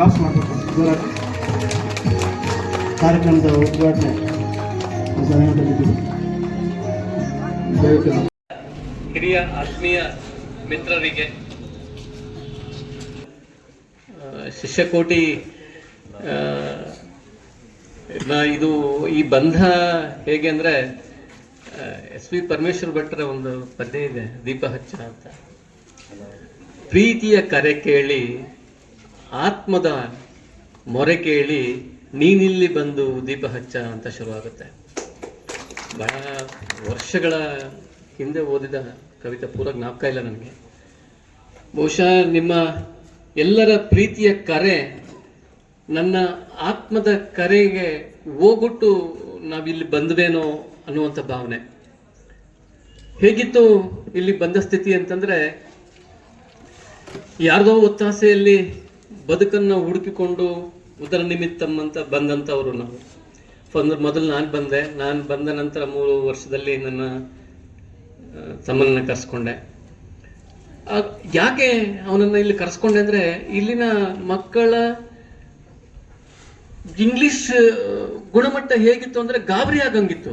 Class ಮಾಡಬೇಕು. ಕಾರ್ಯಕ್ರಮದ ಉದ್ಘಾಟನೆ ಹಿರಿಯ ಆತ್ಮೀಯ ಮಿತ್ರರಿಗೆ ಶಿಷ್ಯಕೋಟಿ ಇದು ಈ ಬಂಧ ಹೇಗೆ ಅಂದರೆ ಎಸ್ ವಿ ಪರಮೇಶ್ವರ್ ಭಟ್ರ ಒಂದು ಪದ್ಯ ಇದೆ, ದೀಪ ಹಚ್ಚ ಅಂತ. ಪ್ರೀತಿಯ ಕರೆ ಕೇಳಿ ಆತ್ಮದ ಮೊರೆ ಕೇಳಿ ನೀನಿಲ್ಲಿ ಬಂದು ದೀಪ ಹಚ್ಚ ಅಂತ ಶುರುವಾಗುತ್ತೆ. ಬಹಳ ವರ್ಷಗಳ ಹಿಂದೆ ಓದಿದ ಕವಿತೆ ಪೂರ ಜ್ಞಾಪಕ ಇಲ್ಲ ನನಗೆ. ಬಹುಶಃ ನಿಮ್ಮ ಎಲ್ಲರ ಪ್ರೀತಿಯ ಕರೆ ನನ್ನ ಆತ್ಮದ ಕರೆಗೆ ಹೋಗ್ಬಿಟ್ಟು ನಾವಿಲ್ಲಿ ಬಂದ್ವೇನೋ ಅನ್ನುವಂಥ ಭಾವನೆ. ಹೇಗಿತ್ತು ಇಲ್ಲಿ ಬಂದ ಸ್ಥಿತಿ ಅಂತಂದ್ರೆ, ಯಾರ್ದೋ ಒತ್ತಾಸೆಯಲ್ಲಿ ಬದುಕನ್ನು ಹುಡುಕಿಕೊಂಡು ಉದರ ನಿಮಿತ್ತಮ್ಮಂತ ಬಂದಂಥವ್ರು ನಾವು. ಅಂದ್ರೆ ಮೊದಲು ನಾನು ಬಂದೆ. ನಾನು ಬಂದ ನಂತರ ಮೂರು ವರ್ಷದಲ್ಲಿ ನನ್ನ ತಮ್ಮನನ್ನ ಕರೆಸ್ಕೊಂಡೆ. ಯಾಕೆ ಅವನನ್ನ ಇಲ್ಲಿ ಕರೆಸ್ಕೊಂಡೆ ಅಂದ್ರೆ ಇಲ್ಲಿನ ಮಕ್ಕಳ ಇಂಗ್ಲಿಷ್ ಗುಣಮಟ್ಟ ಹೇಗಿತ್ತು ಅಂದ್ರೆ ಗಾಬರಿ ಆಗಂಗಿತ್ತು.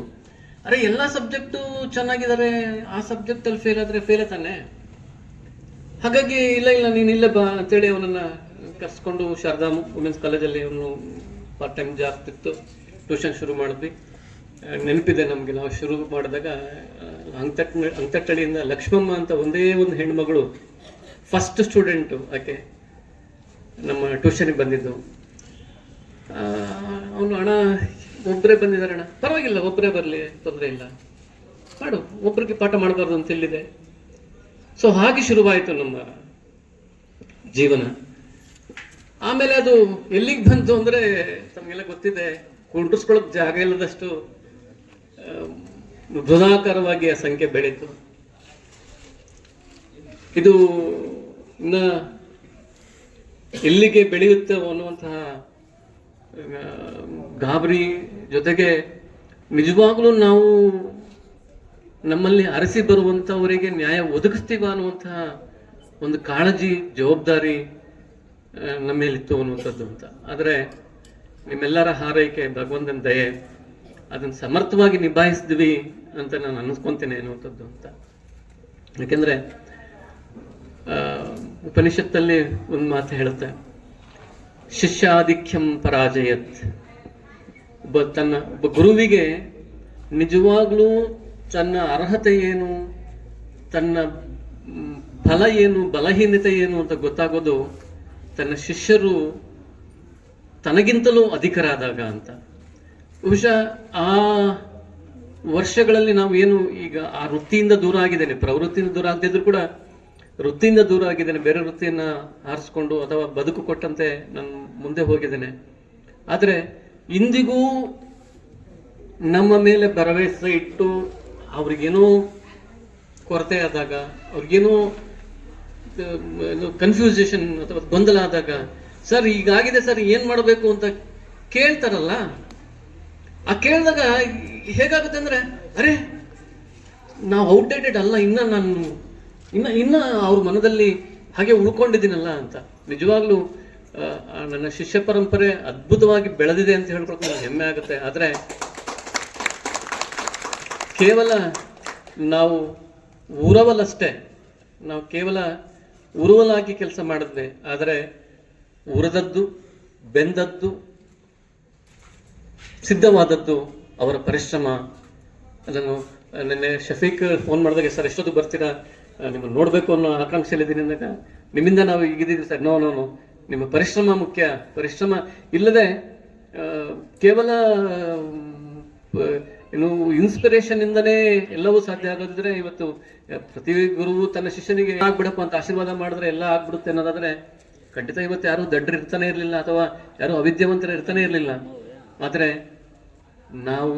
ಅರೆ, ಎಲ್ಲ ಸಬ್ಜೆಕ್ಟು ಚೆನ್ನಾಗಿದ್ದಾರೆ ಆ ಸಬ್ಜೆಕ್ಟಲ್ಲಿ ಫೇಲ್ ಆದರೆ ಫೇಲ್ ತಾನೆ? ಹಾಗಾಗಿ, ಇಲ್ಲ ಇಲ್ಲ, ನೀನು ಇಲ್ಲೇ ಬಾ ಅಂತೇಳಿ ಅವನನ್ನ ಕರ್ಸ್ಕೊಂಡು ಶಾರದಾ ವುಮೆನ್ಸ್ ಕಾಲೇಜಲ್ಲಿ ಅವನು ಪಾರ್ಟ್ ಟೈಮ್ ಜಾಬ್ ಇತ್ತು. ಟ್ಯೂಷನ್ ಶುರು ಮಾಡಿದ್ವಿ. ನೆನಪಿದೆ ನಮಗೆ, ನಾವು ಶುರು ಮಾಡಿದಾಗ ಅಂಕಟ್ ಅಂಕತಟ್ಟಳಿಯಿಂದ ಲಕ್ಷ್ಮಮ್ಮ ಅಂತ ಒಂದೇ ಒಂದು ಹೆಣ್ಮಗಳು ಫಸ್ಟ್ ಸ್ಟೂಡೆಂಟು ಆಕೆ ನಮ್ಮ ಟ್ಯೂಷನಿಗೆ ಬಂದಿದ್ದು. ಅವನು ಹಣ ಒಬ್ಬರೇ ಬಂದಿದ್ದಾರೆ ಅಣ್ಣ. ಪರವಾಗಿಲ್ಲ ಒಬ್ಬರೇ ಬರಲಿ, ತೊಂದರೆ ಇಲ್ಲ. ಮಾಡು ಒಬ್ಬರಿಗೆ ಪಾಠ ಮಾಡಬಾರ್ದು ಅಂತ ಹೇಳಿದೆ. ಸೊ ಹಾಗೆ ಶುರುವಾಯಿತು ನಮ್ಮ ಜೀವನ. ಆಮೇಲೆ ಅದು ಎಲ್ಲಿಗೆ ಬಂತು ಅಂದ್ರೆ ತಮಗೆಲ್ಲ ಗೊತ್ತಿದೆ ಕುಂಟಿಸ್ಕೊಳ್ಳೋಕೆ ಜಾಗ ಇಲ್ಲದಷ್ಟು ಆ, ಆ ಸಂಖ್ಯೆ ಬೆಳೀತು. ಇದು ಇನ್ನ ಎಲ್ಲಿಗೆ ಬೆಳೆಯುತ್ತೆ ಅನ್ನುವಂತಹ ಗಾಬರಿ ಜೊತೆಗೆ ನಿಜವಾಗ್ಲೂ ನಾವು ನಮ್ಮಲ್ಲಿ ಅರಸಿ ಬರುವಂಥವರಿಗೆ ನ್ಯಾಯ ಒದಗಿಸ್ತೀವ ಅನ್ನುವಂತಹ ಒಂದು ಕಾಳಜಿ ಜವಾಬ್ದಾರಿ ನಮ್ಮ ಮೇಲಿತ್ತು ಅನ್ನುವಂಥದ್ದು ಅಂತ. ಆದರೆ ನಿಮ್ಮೆಲ್ಲರ ಹಾರೈಕೆ, ಭಗವಂತನ ದಯೆ, ಅದನ್ನು ಸಮರ್ಥವಾಗಿ ನಿಭಾಯಿಸಿದ್ವಿ ಅಂತ ನಾನು ಅನ್ನಿಸ್ಕೊತೇನೆ ಅನ್ನುವಂಥದ್ದು ಅಂತ. ಯಾಕೆಂದ್ರೆ ಉಪನಿಷತ್ತಲ್ಲಿ ಒಂದು ಮಾತು ಹೇಳುತ್ತೆ, ಶಿಷ್ಯಾಧಿಕ್ಯಂ ಪರಾಜಯತ್. ಒಬ್ಬ ತನ್ನ, ಒಬ್ಬ ಗುರುವಿಗೆ ನಿಜವಾಗ್ಲೂ ತನ್ನ ಅರ್ಹತೆ ಏನು, ತನ್ನ ಫಲ ಏನು, ಬಲಹೀನತೆ ಏನು ಅಂತ ಗೊತ್ತಾಗೋದು ತನ್ನ ಶಿಷ್ಯರು ತನಗಿಂತಲೂ ಅಧಿಕರಾದಾಗ ಅಂತ. ಬಹುಶಃ ಆ ವರ್ಷಗಳಲ್ಲಿ ನಾವು ಏನು ಈಗ ಆ ವೃತ್ತಿಯಿಂದ ದೂರ ಆಗಿದ್ದೇನೆ, ಪ್ರವೃತ್ತಿಯಿಂದ ದೂರ ಆಗದಿದ್ರು ಕೂಡ ವೃತ್ತಿಯಿಂದ ದೂರ ಆಗಿದ್ದೇನೆ, ಬೇರೆ ವೃತ್ತಿಯನ್ನು ಆರಿಸ್ಕೊಂಡು ಅಥವಾ ಬದುಕು ಕೊಟ್ಟಂತೆ ನಾನು ಮುಂದೆ ಹೋಗಿದ್ದೇನೆ. ಆದರೆ ಇಂದಿಗೂ ನಮ್ಮ ಮೇಲೆ ಭರವಸೆ ಇಟ್ಟು ಅವ್ರಿಗೇನೋ ಕೊರತೆ ಆದಾಗ, ಅವ್ರಿಗೇನೋ ಕನ್ಫ್ಯೂಸೇಷನ್ ಅಥವಾ ಗೊಂದಲ ಆದಾಗ, ಸರ್, ಈಗಾಗಿದೆ ಸರ್, ಏನ್ ಮಾಡಬೇಕು ಅಂತ ಕೇಳ್ತಾರಲ್ಲ, ಆ ಕೇಳಿದಾಗ ಹೇಗಾಗುತ್ತೆ ಅಂದ್ರೆ, ಅರೆ, ನಾವು ಔಟ್ಡೇಟೆಡ್ ಅಲ್ಲ, ಇನ್ನ ನಾನು, ಇನ್ನ ಇನ್ನ ಅವ್ರ ಮನದಲ್ಲಿ ಹಾಗೆ ಉಳ್ಕೊಂಡಿದ್ದೀನಲ್ಲ ಅಂತ. ನಿಜವಾಗ್ಲೂ ನನ್ನ ಶಿಷ್ಯ ಪರಂಪರೆ ಅದ್ಭುತವಾಗಿ ಬೆಳೆದಿದೆ ಅಂತ ಹೇಳ್ಕೊಳ್ತಾ ನನಗೆ ಹೆಮ್ಮೆ ಆಗುತ್ತೆ. ಆದರೆ, ಕೇವಲ ನಾವು ಊರವಲ್ಲಷ್ಟೇ ನಾವು ಕೇವಲ ಉರುವಲಾಗಿ ಕೆಲಸ ಮಾಡಿದ್ರೆ ಆದರೆ ಉರಿದದ್ದು, ಬೆಂದದ್ದು, ಸಿದ್ಧವಾದದ್ದು ಅವರ ಪರಿಶ್ರಮ. ಅದನ್ನು ನಿನ್ನೆ ಶಫೀಕ್ ಫೋನ್ ಮಾಡಿದಾಗ, ಸರ್ ಎಷ್ಟೊತ್ತು ಬರ್ತೀರಾ? ನಿಮ್ಮನ್ನು ನೋಡಬೇಕು ಅನ್ನೋ ಆಕಾಂಕ್ಷೆಯಲ್ಲಿದ್ದೀನಿ ಅಂದಾಗ, ನಿಮ್ಮಿಂದ ನಾವು ಈಗಿದ್ದೀವಿ ಸರ್. ನೋ ನೋ ನಿಮ್ಮ ಪರಿಶ್ರಮ ಮುಖ್ಯ. ಪರಿಶ್ರಮ ಇಲ್ಲದೆ ಕೇವಲ ಏನು ಇನ್ಸ್ಪಿರೇಷನ್ ಇಂದನೇ ಎಲ್ಲವೂ ಸಾಧ್ಯ ಆಗೋದಿದ್ರೆ ಇವತ್ತು ಪ್ರತಿ ಗುರುವು ತನ್ನ ಶಿಷ್ಯನಿಗೆ ಆಗ್ಬಿಡಪ್ಪ ಅಂತ ಆಶೀರ್ವಾದ ಮಾಡಿದ್ರೆ ಎಲ್ಲ ಆಗ್ಬಿಡುತ್ತೆ ಅನ್ನೋದಾದ್ರೆ ಖಂಡಿತ ಇವತ್ತು ಯಾರು ದಡ್ಡರು ಇರ್ತಾನೆ ಇರಲಿಲ್ಲ ಅಥವಾ ಯಾರು ಅವಿದ್ಯಾವಂತರ ಇರ್ತಾನೆ ಇರಲಿಲ್ಲ. ಆದರೆ ನಾವು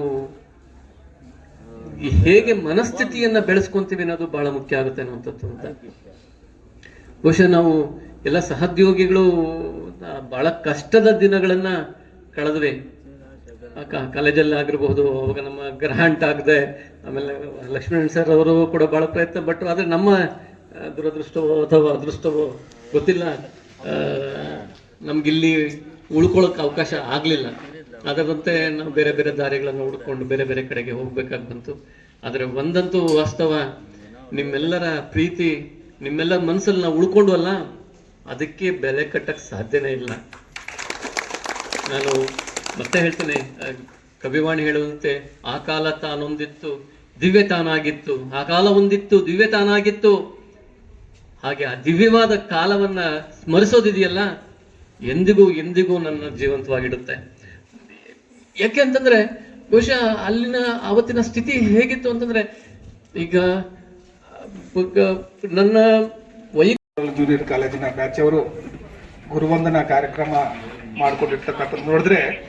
ಹೇಗೆ ಮನಸ್ಥಿತಿಯನ್ನ ಬೆಳೆಸ್ಕೊಂತೀವಿ ಅನ್ನೋದು ಬಹಳ ಮುಖ್ಯ ಆಗುತ್ತೆ ಅನ್ನುವಂಥದ್ದು ಅಂತ. ಬಹುಶಃ ನಾವು ಎಲ್ಲ ಸಹೋದ್ಯೋಗಿಗಳು ಬಹಳ ಕಷ್ಟದ ದಿನಗಳನ್ನ ಕಳೆದ್ವಿ. ಕಾಲೇಜಲ್ಲಿ ಆಗಿರ್ಬೋದು, ಅವಾಗ ನಮ್ಮ ಗ್ರಾಂಟ್ ಆಗದೆ, ಆಮೇಲೆ ಲಕ್ಷ್ಮೀನಾರಾಯಣ ಸರ್ ಅವರು ಕೂಡ ಬಹಳ ಪ್ರಯತ್ನ ಪಟ್ಟರು ಆದರೆ ನಮ್ಮ ದುರದೃಷ್ಟವೋ ಅಥವಾ ಅದೃಷ್ಟವೋ ಗೊತ್ತಿಲ್ಲ. ನಮ್ಗಿಲ್ಲಿ ಉಳ್ಕೊಳ್ಳೋಕೆ ಅವಕಾಶ ಆಗಲಿಲ್ಲ. ಅದರಂತೆ ನಾವು ಬೇರೆ ಬೇರೆ ದಾರಿಗಳನ್ನು ಹುಡ್ಕೊಂಡು ಬೇರೆ ಬೇರೆ ಕಡೆಗೆ ಹೋಗ್ಬೇಕಾಗಿ ಬಂತು ಆದರೆ ಒಂದಂತೂ ವಾಸ್ತವ, ನಿಮ್ಮೆಲ್ಲರ ಪ್ರೀತಿ, ನಿಮ್ಮೆಲ್ಲರ ಮನಸ್ಸಲ್ಲಿ ನಾವು ಉಳ್ಕೊಂಡ್ವಲ್ಲ ಅದಕ್ಕೆ ಬೆಲೆ ಕಟ್ಟಕ್ಕೆ ಸಾಧ್ಯನೇ ಇಲ್ಲ. ನಾನು ಮತ್ತೆ ಹೇಳ್ತೇನೆ ಕವಿವಾಣಿ ಹೇಳುವಂತೆ, ಆ ಕಾಲ ತಾನೊಂದಿತ್ತು, ದಿವ್ಯ ತಾನಾಗಿತ್ತು, ಆ ಕಾಲ ಒಂದಿತ್ತು, ದಿವ್ಯ ತಾನಾಗಿತ್ತು. ಹಾಗೆ ಆ ದಿವ್ಯವಾದ ಕಾಲವನ್ನ ಸ್ಮರಿಸೋದಿದೆಯಲ್ಲ, ಎಂದಿಗೂ ಎಂದಿಗೂ ನನ್ನ ಜೀವಂತವಾಗಿಡುತ್ತೆ. ಯಾಕೆ ಅಂತಂದ್ರೆ, ಬಹುಶಃ ಅಲ್ಲಿನ ಅವತ್ತಿನ ಸ್ಥಿತಿ ಹೇಗಿತ್ತು ಅಂತಂದ್ರೆ, ಈಗ ನನ್ನ ಜೂನಿಯರ್ ಕಾಲೇಜಿನ ಬ್ಯಾಚ್ ಅವರು ಗುರುವಂದನಾ ಕಾರ್ಯಕ್ರಮ ಮಾಡಿಕೊಂಡಿರ್ತಕ್ಕಂಥದ್ದು ನೋಡಿದ್ರೆ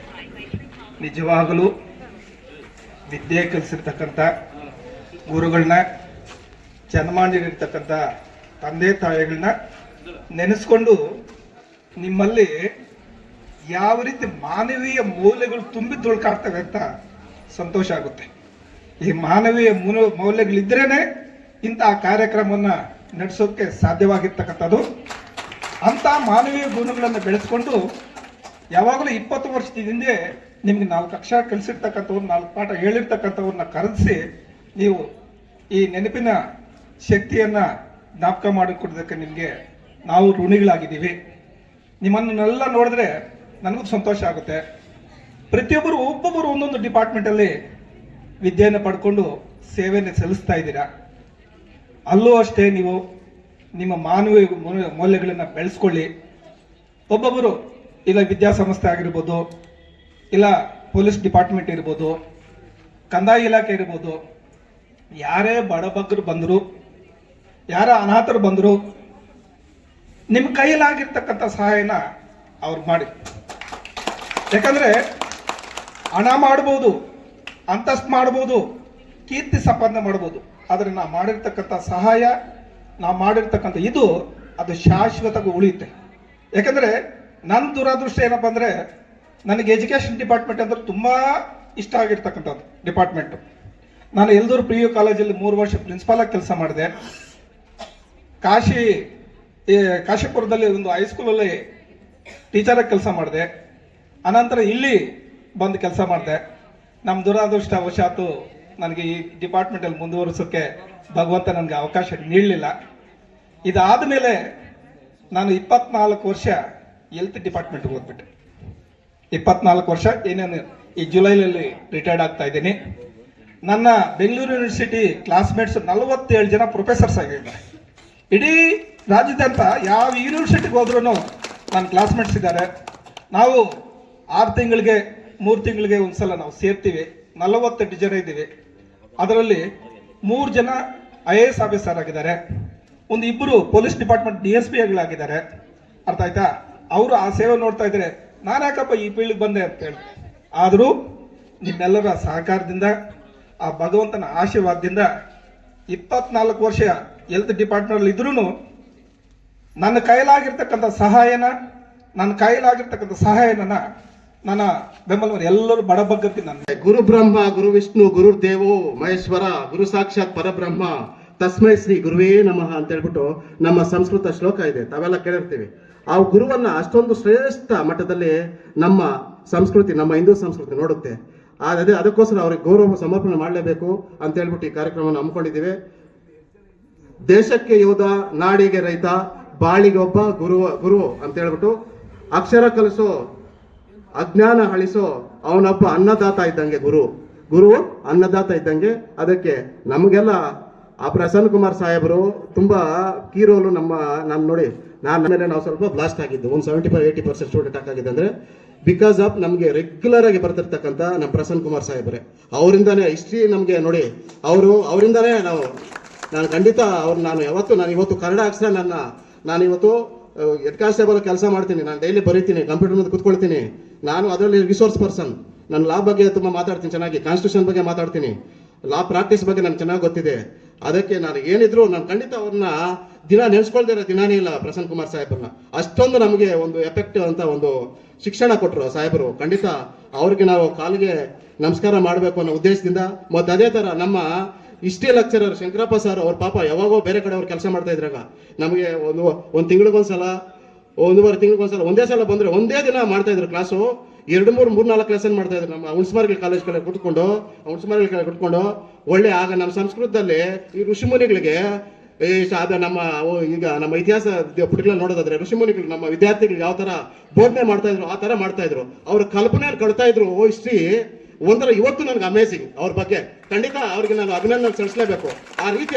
ನಿಜವಾಗಲೂ ವಿದ್ಯೆ ಕಲಿಸಿರ್ತಕ್ಕಂಥ ಗುರುಗಳನ್ನ ಜನ್ಮ ನೀಡಿರ್ತಕ್ಕಂಥ ತಂದೆ ತಾಯಿಗಳನ್ನ ನೆನೆಸ್ಕೊಂಡು ನಿಮ್ಮಲ್ಲಿ ಯಾವ ರೀತಿ ಮಾನವೀಯ ಮೌಲ್ಯಗಳು ತುಂಬಿ ತುಳ್ಕಾಡ್ತವೆ ಅಂತ ಸಂತೋಷ ಆಗುತ್ತೆ. ಈ ಮಾನವೀಯ ಮೂಲ- ಮೌಲ್ಯಗಳಿದ್ರೇನೆ ಇಂಥ ಕಾರ್ಯಕ್ರಮವನ್ನ ನಡೆಸೋಕೆ ಸಾಧ್ಯವಾಗಿರ್ತಕ್ಕಂಥದ್ದು. ಅಂತ ಮಾನವೀಯ ಗುಣಗಳನ್ನು ಬೆಳೆಸ್ಕೊಂಡು ಯಾವಾಗಲೂ ಇಪ್ಪತ್ತು ವರ್ಷದ ಹಿಂದೆ ನಿಮ್ಗೆ ನಾಲ್ಕು ಅಕ್ಷರ ಕಲಿಸಿರ್ತಕ್ಕಂಥವ್ರು ನಾಲ್ಕು ಪಾಠ ಹೇಳಿರ್ತಕ್ಕಂಥವ್ರನ್ನ ಕರೆಸಿ ನೀವು ಈ ನೆನಪಿನ ಶಕ್ತಿಯನ್ನ ಜ್ಞಾಪಕ ಮಾಡಿಕೊಡೋದಕ್ಕೆ ನಿಮಗೆ ನಾವು ಋಣಿಗಳಾಗಿದ್ದೀವಿ. ನಿಮ್ಮನ್ನೆಲ್ಲ ನೋಡಿದ್ರೆ ನನಗೂ ಸಂತೋಷ ಆಗುತ್ತೆ. ಪ್ರತಿಯೊಬ್ಬರು, ಒಬ್ಬೊಬ್ಬರು ಒಂದೊಂದು ಡಿಪಾರ್ಟ್ಮೆಂಟಲ್ಲಿ ವಿದ್ಯೆಯನ್ನು ಪಡ್ಕೊಂಡು ಸೇವೆಯನ್ನು ಸಲ್ಲಿಸ್ತಾ ಇದ್ದೀರಾ? ಅಲ್ಲೂ ಅಷ್ಟೇ ನೀವು ನಿಮ್ಮ ಮೌಲ್ಯ- ಮೌಲ್ಯಗಳನ್ನು ಬೆಳೆಸ್ಕೊಳ್ಳಿ. ಒಬ್ಬೊಬ್ಬರು, ಇಲ್ಲ ವಿದ್ಯಾಸಂಸ್ಥೆ ಆಗಿರ್ಬೋದು ಇಲ್ಲ ಪೊಲೀಸ್ ಡಿಪಾರ್ಟ್ಮೆಂಟ್ ಇರ್ಬೋದು, ಕಂದಾಯ ಇಲಾಖೆ ಇರ್ಬೋದು, ಯಾರೇ ಬಡಬಗ್ಗರು ಬಂದರು, ಯಾರ ಅನಾಥರು ಬಂದರು ನಿಮ್ಮ ಕೈಯಲ್ಲಾಗಿರ್ತಕ್ಕಂಥ ಸಹಾಯನ ಅವ್ರು ಮಾಡಿ. ಯಾಕಂದ್ರೆ ಹಣ ಮಾಡ್ಬೋದು, ಅಂತಸ್ತು ಮಾಡ್ಬೋದು, ಕೀರ್ತಿ ಸಂಪಾದನೆ ಮಾಡ್ಬೋದು, ಆದರೆ ನಾವು ಮಾಡಿರ್ತಕ್ಕಂಥ ಸಹಾಯ ನಾವು ಮಾಡಿರ್ತಕ್ಕಂಥ ಇದು ಅದು ಶಾಶ್ವತವಾಗಿ ಉಳಿಯುತ್ತೆ. ಯಾಕಂದ್ರೆ ನನ್ನ ದುರಾದೃಷ್ಟ ಏನಪ್ಪ ಅಂದ್ರೆ ನನಗೆ ಎಜುಕೇಶನ್ ಡಿಪಾರ್ಟ್ಮೆಂಟ್ ಅಂದ್ರೆ ತುಂಬ ಇಷ್ಟ ಆಗಿರ್ತಕ್ಕಂಥದ್ದು ಡಿಪಾರ್ಟ್ಮೆಂಟ್. ನಾನು ಎಲ್ದೂರು ಪಿ ಯು ಕಾಲೇಜಲ್ಲಿ ಮೂರು ವರ್ಷ ಪ್ರಿನ್ಸಿಪಾಲಾಗಿ ಕೆಲಸ ಮಾಡಿದೆ. ಕಾಶಿ ಕಾಶಿಪುರದಲ್ಲಿ ಒಂದು ಹೈಸ್ಕೂಲಲ್ಲಿ ಟೀಚರಾಗಿ ಕೆಲಸ ಮಾಡಿದೆ. ಅನಂತರ ಇಲ್ಲಿ ಬಂದು ಕೆಲಸ ಮಾಡಿದೆ. ನಮ್ಮ ದುರಾದೃಷ್ಟವಶಾತು ನನಗೆ ಈ ಡಿಪಾರ್ಟ್ಮೆಂಟಲ್ಲಿ ಮುಂದುವರಿಸೋಕ್ಕೆ ಭಗವಂತ ನನಗೆ ಅವಕಾಶ ನೀಡಲಿಲ್ಲ. ಇದಾದ ಮೇಲೆ ನಾನು ಇಪ್ಪತ್ನಾಲ್ಕು ವರ್ಷ ಹೆಲ್ತ್ ಡಿಪಾರ್ಟ್ಮೆಂಟ್ಗೆ ಹೋಗ್ಬಿಟ್ಟೆ ಇಪ್ಪತ್ನಾಲ್ಕು ವರ್ಷ ಏನೇನು ಈ ಜುಲೈನಲ್ಲಿ ರಿಟೈರ್ಡ್ ಆಗ್ತಾ ಇದ್ದೀನಿ. ನನ್ನ ಬೆಂಗಳೂರು ಯೂನಿವರ್ಸಿಟಿ ಕ್ಲಾಸ್ಮೇಟ್ಸ್ ನಲವತ್ತೇಳು ಜನ ಪ್ರೊಫೆಸರ್ಸ್ ಆಗಿದ್ದಾರೆ. ಇಡೀ ರಾಜ್ಯದಂತ ಯಾವ ಯೂನಿವರ್ಸಿಟಿಗೆ ಹೋದ್ರೂ ನನ್ನ ಕ್ಲಾಸ್ಮೇಟ್ಸ್ ಇದ್ದಾರೆ. ನಾವು ಆರು ತಿಂಗಳಿಗೆ, ಮೂರು ತಿಂಗಳಿಗೆ ಒಂದ್ಸಲ ನಾವು ಸೇರ್ತೀವಿ. ನಲವತ್ತೆಂಟು ಜನ ಇದ್ದೀವಿ. ಅದರಲ್ಲಿ ಮೂರು ಜನ ಐ ಎ ಎಸ್ ಆಫೀಸರ್ ಆಗಿದ್ದಾರೆ. ಒಂದು ಇಬ್ಬರು police department D S P ಆಗಿದ್ದಾರೆ ಅರ್ಥ ಆಯ್ತಾ? ಅವರು ಆ ಸೇವೆ ನೋಡ್ತಾ ಇದ್ದಾರೆ ನಾನು ಯಾಕಪ್ಪ ಈ ಪೀಳಿಗೆ ಬಂದೆ ಅಂತ ಹೇಳಿ. ಆದರೂ ನಿಮ್ಮೆಲ್ಲರ ಸಹಕಾರದಿಂದ, ಆ ಭಗವಂತನ ಆಶೀರ್ವಾದದಿಂದ ಇಪ್ಪತ್ನಾಲ್ಕು ವರ್ಷ ಹೆಲ್ತ್ ಡಿಪಾರ್ಟ್ಮೆಂಟ್ ಇದ್ರೂ ನನ್ನ ಕೈಲಾಗಿರ್ತಕ್ಕಂಥ ಸಹಾಯನ, ನನ್ನ ಕೈಲಾಗಿರ್ತಕ್ಕಂಥ ಸಹಾಯನ ನನ್ನ ಬೆಂಬಲವನ್ನು ಎಲ್ಲರೂ ಬಡಬಗ್ಗಕ್ಕೆ ನನ್ನ. ಗುರು ಬ್ರಹ್ಮ, ಗುರು ವಿಷ್ಣು, ಗುರು ದೇವೋ, ಮಹೇಶ್ವರ, ಗುರು ಸಾಕ್ಷಾತ್ ಪರಬ್ರಹ್ಮ ತಸ್ಮೈ ಶ್ರೀ ಗುರುವೇ ನಮಃ ಅಂತ ಹೇಳ್ಬಿಟ್ಟು ನಮ್ಮ ಸಂಸ್ಕೃತ ಶ್ಲೋಕ ಇದೆ. ತಾವೆಲ್ಲ ಕೇಳಿರ್ತೀವಿ. ಆ ಗುರುವನ್ನ ಅಷ್ಟೊಂದು ಶ್ರೇಷ್ಠ ಮಟ್ಟದಲ್ಲಿ ನಮ್ಮ ಸಂಸ್ಕೃತಿ, ನಮ್ಮ ಹಿಂದೂ ಸಂಸ್ಕೃತಿ ನೋಡುತ್ತೆ. ಅದೇ ಅದಕ್ಕೋಸ್ಕರ ಅವ್ರಿಗೆ ಗೌರವ ಸಮರ್ಪಣೆ ಮಾಡಲೇಬೇಕು ಅಂತ ಹೇಳ್ಬಿಟ್ಟು ಈ ಕಾರ್ಯಕ್ರಮವನ್ನು ಹಮ್ಮಿಕೊಂಡಿದ್ದೀವಿ. ದೇಶಕ್ಕೆ ಯೋಧ, ನಾಡಿಗೆ ರೈತ, ಬಾಳಿಗೆ ಒಬ್ಬ ಗುರು ಗುರು ಅಂತ ಹೇಳ್ಬಿಟ್ಟು ಅಕ್ಷರ ಕಲಿಸೋ, ಅಜ್ಞಾನ ಅಳಿಸೋ ಅವನೊಬ್ಬ ಅನ್ನದಾತ ಇದ್ದಂಗೆ ಗುರು. ಗುರು ಅನ್ನದಾತ ಇದ್ದಂಗೆ ಅದಕ್ಕೆ ನಮಗೆಲ್ಲ ಆ ಪ್ರಸನ್ನ ಕುಮಾರ್ ಸಾಹೇಬರು ತುಂಬಾ ಕೀ ರೋಲು ನಮ್ಮ, ನಾನು ನೋಡಿ, ನಾನು ಮೇಲೆ ನಾವು ಸ್ವಲ್ಪ ಬ್ಲಾಸ್ಟ್ ಆಗಿದ್ದು, ಒಂದು seventy five eighty percent student ಆಗಿದೆ ಅಂದ್ರೆ ಬಿಕಾಸ್ ಆಫ್ ನಮಗೆ ರೆಗ್ಯುಲರ್ ಆಗಿ ಬರ್ತಿರ್ತಕ್ಕಂಥ ನಮ್ಮ ಪ್ರಸನ್ನ ಕುಮಾರ್ ಸಾಹೇಬ್ರೆ. ಅವರಿಂದಾನೇ ಹಿಸ್ಟ್ರಿ ನಮಗೆ ನೋಡಿ, ಅವರು, ಅವರಿಂದಾನೇ ನಾವು, ನಾನು ಖಂಡಿತ ಅವ್ರು, ನಾನು ಯಾವತ್ತು, ನಾನು ಇವತ್ತು ಕನ್ನಡ ಅಕ್ಷರ ನನ್ನ, ನಾನು ಇವತ್ತು ಕಾನ್ಸ್ಟೇಬಲ್ ಕೆಲಸ ಮಾಡ್ತೀನಿ, ನಾನು ಡೈಲಿ ಬರೀತೀನಿ ಕಂಪ್ಯೂಟರ್ ಮುಂದೆ ಕೂತ್ಕೊಳ್ತೀನಿ, ನಾನು ಅದರಲ್ಲಿ ರಿಸೋರ್ಸ್ ಪರ್ಸನ್ ನಾನು ಲಾ ಬಗ್ಗೆ ತುಂಬ ಮಾತಾಡ್ತೀನಿ, ಚೆನ್ನಾಗಿ ಕಾನ್ಸ್ಟಿಟ್ಯೂಷನ್ ಬಗ್ಗೆ ಮಾತಾಡ್ತೀನಿ ಲಾ ಪ್ರಾಕ್ಟೀಸ್ ಬಗ್ಗೆ ನನಗೆ ಚೆನ್ನಾಗಿ ಗೊತ್ತಿದೆ. ಅದಕ್ಕೆ ನಾನು ಏನಿದ್ರು ನಾನು ಖಂಡಿತ ಅವ್ರನ್ನ ದಿನ ನೆನೆಸ್ಕೊಳ್ದಿರೋ ದಿನಾನೇ ಇಲ್ಲ ಪ್ರಸನ್ನ ಕುಮಾರ್ ಸಾಹೇಬ್ರನ್ನ. ಅಷ್ಟೊಂದು ನಮಗೆ ಒಂದು ಎಫೆಕ್ಟಿವ್ ಅಂತ ಒಂದು ಶಿಕ್ಷಣ ಕೊಟ್ಟರು ಸಾಹೇಬರು. ಖಂಡಿತ ಅವ್ರಿಗೆ ನಾವು ಕಾಲಿಗೆ ನಮಸ್ಕಾರ ಮಾಡಬೇಕು ಅನ್ನೋ ಉದ್ದೇಶದಿಂದ, ಮತ್ತು ಅದೇ ಥರ ನಮ್ಮ ಇಷ್ಟಿ ಲೆಕ್ಚರರ್ ಶಂಕರಪ್ಪ ಸರ್ ಅವ್ರ ಪಾಪ ಯಾವಾಗೋ ಬೇರೆ ಕಡೆ ಅವ್ರು ಕೆಲಸ ಮಾಡ್ತಾ ಇದ್ರಾಗ. ನಮಗೆ ಒಂದು ಒಂದು ತಿಂಗಳಿಗೊಂದ್ಸಲ, ಒಂದೂವರೆ ತಿಂಗಳಿಗೊಂದು ಸಲ ಒಂದೇ ಸಲ ಬಂದರೆ ಒಂದೇ ದಿನ ಮಾಡ್ತಾ ಇದ್ರು ಕ್ಲಾಸು ಎರಡು ಮೂರು ಮೂರು ನಾಲ್ಕು ಲೆಸನ್ ಮಾಡ್ತಾ ಇದ್ರು ನಮ್ಮ ಹುಣಸ್ಮಾರ್ಗಲ್ ಕಾಲೇಜ್ ಕಡೆ ಕುತ್ಕೊಂಡು ಹುಣಸ್ಮಾರ್ಗಲ್ ಕಡೆ ಕುತ್ಕೊಂಡು ಒಳ್ಳೆ ಆಗ ನಮ್ಮ ಸಂಸ್ಕೃತದಲ್ಲಿ ಈ ಋಷಿಮುನಿಗಳಿಗೆ ಅದ ನಮ್ಮ ಈಗ ನಮ್ಮ ಇತಿಹಾಸ ಪುಟಗಳಲ್ಲಿ ನೋಡೋದಾದ್ರೆ ಋಷಿಮುನಿಗಳು ನಮ್ಮ ವಿದ್ಯಾರ್ಥಿಗಳಿಗೆ ಯಾವ ತರ ಬೋಧನೆ ಮಾಡ್ತಾ ಇದ್ರು ಆ ತರ ಮಾಡ್ತಾ ಇದ್ರು. ಅವ್ರ ಕಲ್ಪನೆ ಕಳ್ತಾ ಇದ್ರು ಓ ಹಿಸ್ಟ್ರಿ ಒಂಥರ ಇವತ್ತು ನನಗೆ ಅಮೇಸಿಂಗ್ ಅವ್ರ ಬಗ್ಗೆ. ಖಂಡಿತ ಅವ್ರಿಗೆ ನಾನು ಅಭಿನಂದನೆ ಸಲ್ಲಿಸಲೇಬೇಕು. ಆ ರೀತಿ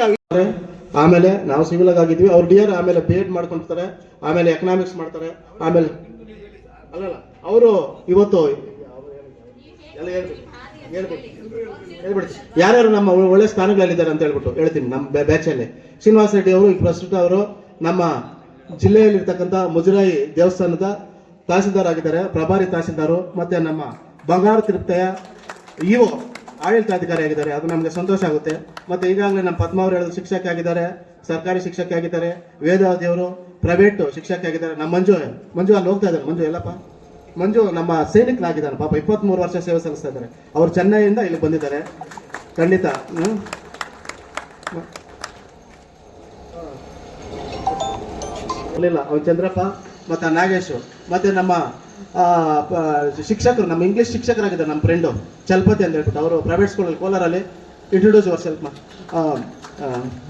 ಆಮೇಲೆ ನಾವು ಸಿವಿಲ್ ಆಗಿದ್ವಿ ಅವ್ರು ಡಿಯರ್ ಆಮೇಲೆ ಬಿ ಎಡ್ ಮಾಡ್ಕೊಂತಾರೆ ಆಮೇಲೆ ಎಕನಾಮಿಕ್ಸ್ ಮಾಡ್ತಾರೆ ಆಮೇಲೆ ಅಲ್ಲಲ್ಲ ಅವರು ಇವತ್ತು ಎಲ್ಲ ಹೇಳ್ಬಿಡಿ ಯಾರ್ಯಾರು ನಮ್ಮ ಒಳ್ಳೆ- ಸ್ಥಾನಗಳಲ್ಲಿದ್ದಾರೆ ಅಂತ ಹೇಳ್ಬಿಟ್ಟು ಹೇಳ್ತೀನಿ, ನಮ್ಮ ಬ್ಯಾಚಲ್ಲಿ. ಶ್ರೀನಿವಾಸ ರೆಡ್ಡಿ ಅವರು ಈಗ ಪ್ರಸ್ತುತ ಅವರು ನಮ್ಮ ಜಿಲ್ಲೆಯಲ್ಲಿರ್ತಕ್ಕಂಥ ಮುಜರಾಯಿ ದೇವಸ್ಥಾನದ ತಹಸೀಲ್ದಾರ್ ಆಗಿದ್ದಾರೆ ಪ್ರಭಾರಿ ತಹಸೀಲ್ದಾರು, ಮತ್ತೆ ನಮ್ಮ ಬಂಗಾರ ತಿರುಪ್ತಯ ಇಒ ಆಡಳಿತಾಧಿಕಾರಿ ಆಗಿದ್ದಾರೆ ಅದು ನಮಗೆ ಸಂತೋಷ ಆಗುತ್ತೆ. ಮತ್ತೆ ಈಗಾಗಲೇ ನಮ್ಮ ಪದ್ಮ ಅವರು ಹೇಳಿದ್ರು ಶಿಕ್ಷಕಿ ಆಗಿದ್ದಾರೆ, ಸರ್ಕಾರಿ ಶಿಕ್ಷಕ ಆಗಿದ್ದಾರೆ ವೇದಾವತಿಯವರು ಪ್ರೈವೇಟ್ ಶಿಕ್ಷಕಿ ಆಗಿದ್ದಾರೆ. ನಮ್ಮ ಮಂಜು ಮಂಜು ಅಲ್ಲಿ ಹೋಗ್ತಾ ಇದ್ದಾರೆ ಮಂಜು ಎಲ್ಲಪ್ಪ? ಮಂಜು ನಮ್ಮ ಸೈನಿಕರಾಗಿದ್ದಾರೆ ಪಾಪ ಇಪ್ಪತ್ಮೂರು ವರ್ಷ ಸೇವೆ ಸಲ್ಲಿಸ್ತಾ ಇದ್ದಾರೆ. ಅವರು ಚೆನ್ನೈಯಿಂದ ಇಲ್ಲಿ ಬಂದಿದ್ದಾರೆ. ಖಂಡಿತ ಹ್ಞೂ ಇರಲಿಲ್ಲ ಅವ್ನು ಚಂದ್ರಪ್ಪ ಮತ್ತು ನಾಗೇಶ್, ಮತ್ತು ನಮ್ಮ ಶಿಕ್ಷಕರು, ನಮ್ಮ ಇಂಗ್ಲೀಷ್ ಶಿಕ್ಷಕರಾಗಿದ್ದಾರೆ, ನಮ್ಮ ಫ್ರೆಂಡು ಚಲಪತಿ ಅಂತ ಹೇಳ್ಬಿಟ್ಟು. ಅವರು ಪ್ರೈವೇಟ್ ಸ್ಕೂಲಲ್ಲಿ ಕೋಲಾರಲ್ಲಿ ಇಂಟ್ರೊಡ್ಯೂಸ್ ಯುವರ್ ಸೆಲ್ಫ್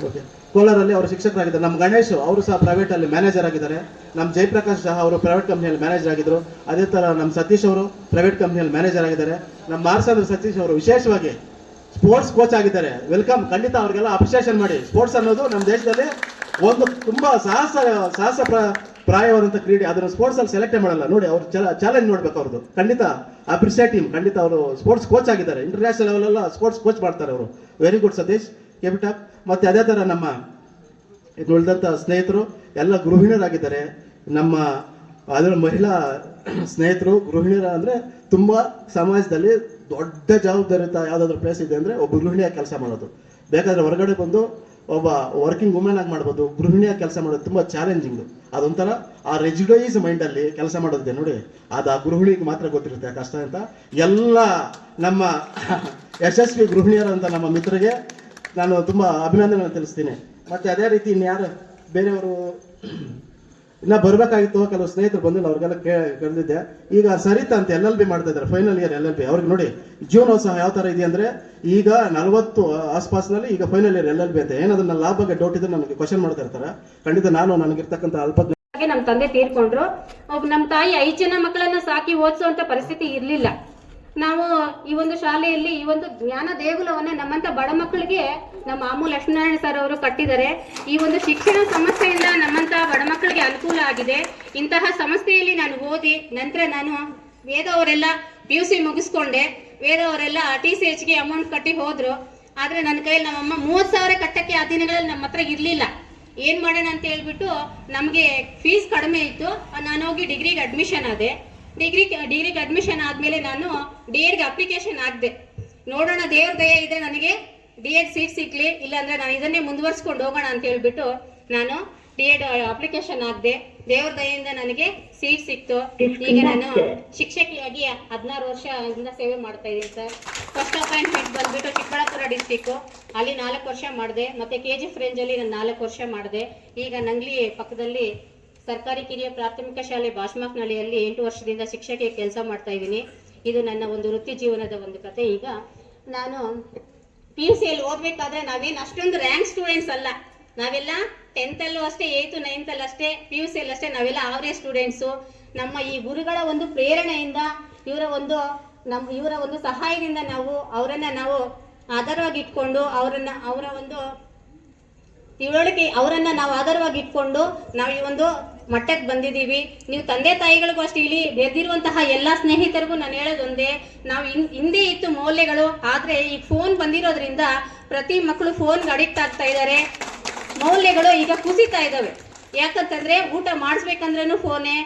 ಓಕೆ ಕೋಲಾರಲ್ಲಿ ಅವರು ಶಿಕ್ಷಕರಾಗಿದ್ದಾರೆ. ನಮ್ಮ ಗಣೇಶ್, ಅವರು ಸಹ ಪ್ರೈವೇಟಲ್ಲಿ ಮ್ಯಾನೇಜರ್ ಆಗಿದ್ದಾರೆ. ನಮ್ಮ ಜಯಪ್ರಕಾಶ್ ಸಹ ಅವರು ಪ್ರೈವೇಟ್ ಕಂಪ್ನಿಯಲ್ಲಿ ಮ್ಯಾನೇಜರ್ ಆಗಿದ್ರು. ಅದೇ ಥರ ನಮ್ಮ ಸತೀಶ್ ಅವರು ಪ್ರೈವೇಟ್ ಕಂಪ್ನಿಯಲ್ಲಿ ಮ್ಯಾನೇಜರ್ ಆಗಿದ್ದಾರೆ. ನಮ್ಮ ಮಾರ್ಸಂದ್ರ ಸತೀಶ್ ಅವರು ವಿಶೇಷವಾಗಿ ಸ್ಪೋರ್ಟ್ಸ್ ಕೋಚ್ ಆಗಿದ್ದಾರೆ. ವೆಲ್ಕಮ್ ಖಂಡಿತ ಅವ್ರಿಗೆಲ್ಲ ಅಪ್ರಿಷಿಯೇಷನ್ ಮಾಡಿ. ಸ್ಪೋರ್ಟ್ಸ್ ಅನ್ನೋದು ನಮ್ಮ ದೇಶದಲ್ಲಿ ಒಂದು ತುಂಬ ಸಾಹಸ ಸಾಹಸ ಪ್ರ- ಪ್ರಾಯವಾದಂಥ ಕ್ರೀಡೆ. ಅದನ್ನು ಸ್ಪೋರ್ಟ್ಸಲ್ಲಿ ಸೆಲೆಕ್ಟೇ ಮಾಡಲ್ಲ. ನೋಡಿ, ಅವ್ರು ಚಾಲೆಂಜ್ ನೋಡ್ಬೇಕು ಅವ್ರದ್ದು ಖಂಡಿತ ಅಪ್ರಿಸಿಯೇಟ್ ಟೀಮ್ ಖಂಡಿತ ಅವರು ಸ್ಪೋರ್ಟ್ಸ್ ಕೋಚ್ ಆಗಿದ್ದಾರೆ. ಇಂಟರ್ನ್ಯಾಷನಲ್ ಲೆವೆಲೆಲ್ಲ ಸ್ಪೋರ್ಟ್ಸ್ ಕೋಚ್ ಮಾಡ್ತಾರೆ ಅವರು. Very good Satish. ಕೆಪಿಟ ಮತ್ತೆ ಅದೇ ಥರ ನಮ್ಮ ಉಳಿದಂಥ ಸ್ನೇಹಿತರು ಎಲ್ಲ ಗೃಹಿಣಿಯರಾಗಿದ್ದಾರೆ. ನಮ್ಮ ಅದರ ಮಹಿಳಾ ಸ್ನೇಹಿತರು, ಗೃಹಿಣಿಯರ ಅಂದ್ರೆ ತುಂಬಾ ಸಮಾಜದಲ್ಲಿ ದೊಡ್ಡ ಜವಾಬ್ದಾರಿತ ಯಾವ್ದಾದ್ರು ಪ್ಲೇಸ್ ಇದೆ ಅಂದ್ರೆ ಒಬ್ಬ ಗೃಹಿಣಿಯಾಗಿ ಕೆಲಸ ಮಾಡೋದು. ಬೇಕಾದರೆ ಹೊರಗಡೆ ಬಂದು ಒಬ್ಬ ವರ್ಕಿಂಗ್ ವುಮೆನ್ ಆಗಿ ಮಾಡ್ಬೋದು, ಗೃಹಿಣಿಯಾಗಿ ಕೆಲಸ ಮಾಡೋದು ತುಂಬಾ ಚಾಲೆಂಜಿಂಗ್ ಅದೊಂಥರ ಆ ರೆಜಿಡೈಸ್ ಮೈಂಡಲ್ಲಿ ಕೆಲಸ ಮಾಡೋದಿದೆ ನೋಡಿ. ಅದು ಆ ಗೃಹಿಣಿಗೆ ಮಾತ್ರ ಗೊತ್ತಿರುತ್ತೆ ಕಷ್ಟ ಅಂತ. ಎಲ್ಲ ನಮ್ಮ ಯಶಸ್ವಿ ಗೃಹಿಣಿಯರಂತ ನಮ್ಮ ಮಿತ್ರರಿಗೆ ನಾನು ತುಂಬಾ ಅಭಿನಂದನೆ ತಿಳಿಸ್ತೀನಿ. ಮತ್ತೆ ಅದೇ ರೀತಿ ಇನ್ಯಾರು ಬೇರೆಯವರು ಇನ್ನ ಬರ್ಬೇಕಾಗಿತ್ತು ಕೆಲವು ಸ್ನೇಹಿತರು ಬಂದಿಲ್ಲ, ಅವ್ರಿಗೆಲ್ಲ ಕೇ, ಕರೆದಿದ್ದೆ. ಈಗ ಸರಿತಾ ಅಂತ ಎಲ್ ಎಲ್ ಬಿ ಮಾಡ್ತಾ ಇದ್ದಾರೆ final year L L B ಅವ್ರಿಗೆ ನೋಡಿ, ಜೀವನೋತ್ಸವ ಯಾವ ತರ ಇದೆ ಅಂದ್ರೆ, ಈಗ ನಲವತ್ತು ಆಸ್ಪಾಸ್ನಲ್ಲಿ ಈಗ final year L L B ಅಂತ. ಏನದನ್ನ ಲಾಭ ಬಗ್ಗೆ ಡೌಟ್ ಇದ್ರೆ ನನಗೆ ಕ್ವಶನ್ ಮಾಡ್ತಾ ಇರ್ತಾರೆ. ಖಂಡಿತ ನಾನು ನನಗಿರ್ತಕ್ಕಂಥ ಅಲ್ಪ ನಮ್ಮ ತಂದೆ ತೀರ್ಕೊಂಡ್ರು. ನಮ್ಮ ತಾಯಿ ಐದು ಜನ ಮಕ್ಕಳನ್ನ ಸಾಕಿ ಓದಿಸುವಂತ ಪರಿಸ್ಥಿತಿ ಇರಲಿಲ್ಲ. ನಾವು ಈ ಒಂದು ಶಾಲೆಯಲ್ಲಿ ಈ ಒಂದು ಜ್ಞಾನ ದೇಗುಲವನ್ನ ನಮ್ಮಂತ ಬಡ ಮಕ್ಕಳಿಗೆ ನಮ್ಮ ಮಾಮೂ ಲಕ್ಷ್ಮೀನಾರಾಯಣ ಸರ್ ಅವರು ಕಟ್ಟಿದ್ದಾರೆ. ಈ ಒಂದು ಶಿಕ್ಷಣ ಸಂಸ್ಥೆಯಿಂದ ನಮ್ಮಂತ ಬಡ ಮಕ್ಕಳಿಗೆ ಅನುಕೂಲ ಆಗಿದೆ. ಇಂತಹ ಸಂಸ್ಥೆಯಲ್ಲಿ ನಾನು ಓದಿ ನಂತರ ನಾನು ವೇದ ಅವರೆಲ್ಲ ಪಿ ಯು ಸಿ ಮುಗಿಸ್ಕೊಂಡೆ ವೇದ ಅವರೆಲ್ಲ ಟಿ ಸಿ ಎಚ್ಗೆ ಅಮೌಂಟ್ ಕಟ್ಟಿ ಹೋದ್ರು. ಆದ್ರೆ ನನ್ನ ಕೈಯಲ್ಲಿ ನಮ್ಮಮ್ಮ ಮೂವತ್ತು ಸಾವಿರ ಕಟ್ಟಕ್ಕೆ ಆ ದಿನಗಳಲ್ಲಿ ನಮ್ಮ ಹತ್ರ ಇರಲಿಲ್ಲ. ಏನ್ ಮಾಡೋಣ ಅಂತ ಹೇಳ್ಬಿಟ್ಟು ನಮಗೆ ಫೀಸ್ ಕಡಿಮೆ ಇತ್ತು. ನಾನು ಹೋಗಿ ಡಿಗ್ರಿಗೆ ಅಡ್ಮಿಷನ್ ಆದೆ. ಡಿಗ್ರಿ ಡಿಗ್ರಿಗೆ ಅಡ್ಮಿಷನ್ ಆದ್ಮೇಲೆ ನಾನು ಡಿ ಎಡ್ಗೆ ಅಪ್ಲಿಕೇಶನ್ ಹಾಕ್ದೆ. ನೋಡೋಣ ದೇವ್ರ ದಯ ಇದೆ ನನಗೆ ಡಿ ಎಡ್ ಸೀಟ್ ಸಿಕ್ಲಿ ಇಲ್ಲಾಂದ್ರೆ ನಾನು ಇದನ್ನೇ ಮುಂದುವರ್ಸ್ಕೊಂಡು ಹೋಗೋಣ ಅಂತ ಹೇಳ್ಬಿಟ್ಟು ನಾನು ಡಿ ಎಡ್ ಅಪ್ಲಿಕೇಶನ್ ಹಾಕ್ದೆ. ದೇವ್ರ ದಯೆಯಿಂದ ನನಗೆ ಸೀಟ್ ಸಿಕ್ತು. ಈಗ ನಾನು ಶಿಕ್ಷಕಿಯಾಗಿ ಹದಿನಾರು ವರ್ಷದಿಂದ ಸೇವೆ ಮಾಡ್ತಾ ಇದ್ದೀನಿ ಸರ್. ಫಸ್ಟ್ ಅಪಾಯಿಂಟ್ಮೆಂಟ್ ಬಂದ್ಬಿಟ್ಟು ಚಿಕ್ಕಬಳ್ಳಾಪುರ ಡಿಸ್ಟಿಕ್ ಅಲ್ಲಿ ನಾಲ್ಕು ವರ್ಷ ಮಾಡಿದೆ. ಮತ್ತೆ ಕೆ ಜಿ ಅಲ್ಲಿ ನಾನು ನಾಲ್ಕು ವರ್ಷ ಮಾಡಿದೆ. ಈಗ ನಂಗ್ಲಿ ಪಕ್ಕದಲ್ಲಿ ಸರ್ಕಾರಿ ಕಿರಿಯ ಪ್ರಾಥಮಿಕ ಶಾಲೆ ಬಾಸ್ಮಾಕ್ನಳ್ಳಿಯಲ್ಲಿ ಎಂಟು ವರ್ಷದಿಂದ ಶಿಕ್ಷಕಿ ಕೆಲಸ ಮಾಡ್ತಾ ಇದ್ದೀನಿ. ಇದು ನನ್ನ ಒಂದು ವೃತ್ತಿ ಜೀವನದ ಒಂದು ಕತೆ ಈಗ ನಾನು ಪಿ ಯು ಸಿಯಲ್ಲಿ ಓದಬೇಕಾದ್ರೆ ನಾವೇನು ಅಷ್ಟೊಂದು ರ್ಯಾಂಕ್ ಸ್ಟೂಡೆಂಟ್ಸ್ ಅಲ್ಲ. ನಾವೆಲ್ಲ ಟೆಂತಲ್ಲೂ ಅಷ್ಟೇ ಏಯ್ತು ನೈನ್ತಲ್ಲೂ ಅಷ್ಟೇ ಪಿ ಯು ಸಿಯಲ್ಲಿ ಅಷ್ಟೇ, ನಾವೆಲ್ಲ ಆವರೇಜ್ ಸ್ಟೂಡೆಂಟ್ಸು ನಮ್ಮ ಈ ಗುರುಗಳ ಒಂದು ಪ್ರೇರಣೆಯಿಂದ ಇವರ ಒಂದು ನಮ್ಮ ಇವರ ಒಂದು ಸಹಾಯದಿಂದ ನಾವು ಅವರನ್ನು ನಾವು ಆಧಾರವಾಗಿ ಇಟ್ಕೊಂಡು ಅವರನ್ನು, ಅವರ ಒಂದು ತಿಳುವಳಿಕೆ ಅವರನ್ನು ನಾವು ಆಧಾರವಾಗಿ ಇಟ್ಕೊಂಡು ನಾವು ಈ ಒಂದು ಮಟ್ಟಕ್ಕೆ ಬಂದಿದ್ದೀವಿ. ನೀವು ತಂದೆ ತಾಯಿಗಳಿಗೂ ಅಷ್ಟೇ ಇಲ್ಲಿ ಬೆದಿರುವಂತಹ ಎಲ್ಲ ಸ್ನೇಹಿತರಿಗೂ ನಾನು ಹೇಳೋದೊಂದೇ, ನಾವು ಇನ್ ಹಿಂದೆ ಇತ್ತು ಮೌಲ್ಯಗಳು, ಆದರೆ ಈ ಫೋನ್ ಬಂದಿರೋದ್ರಿಂದ ಪ್ರತಿ ಮಕ್ಕಳು ಫೋನ್ಗೆ ಅಡಿಕ್ಟ್ ಆಗ್ತಾ ಇದ್ದಾರೆ ಮೌಲ್ಯಗಳು ಈಗ ಕುಸಿತಾ ಇದ್ದಾವೆ ಯಾಕಂತಂದ್ರೆ ಊಟ ಮಾಡಿಸ್ಬೇಕಂದ್ರೂ ಫೋನೇ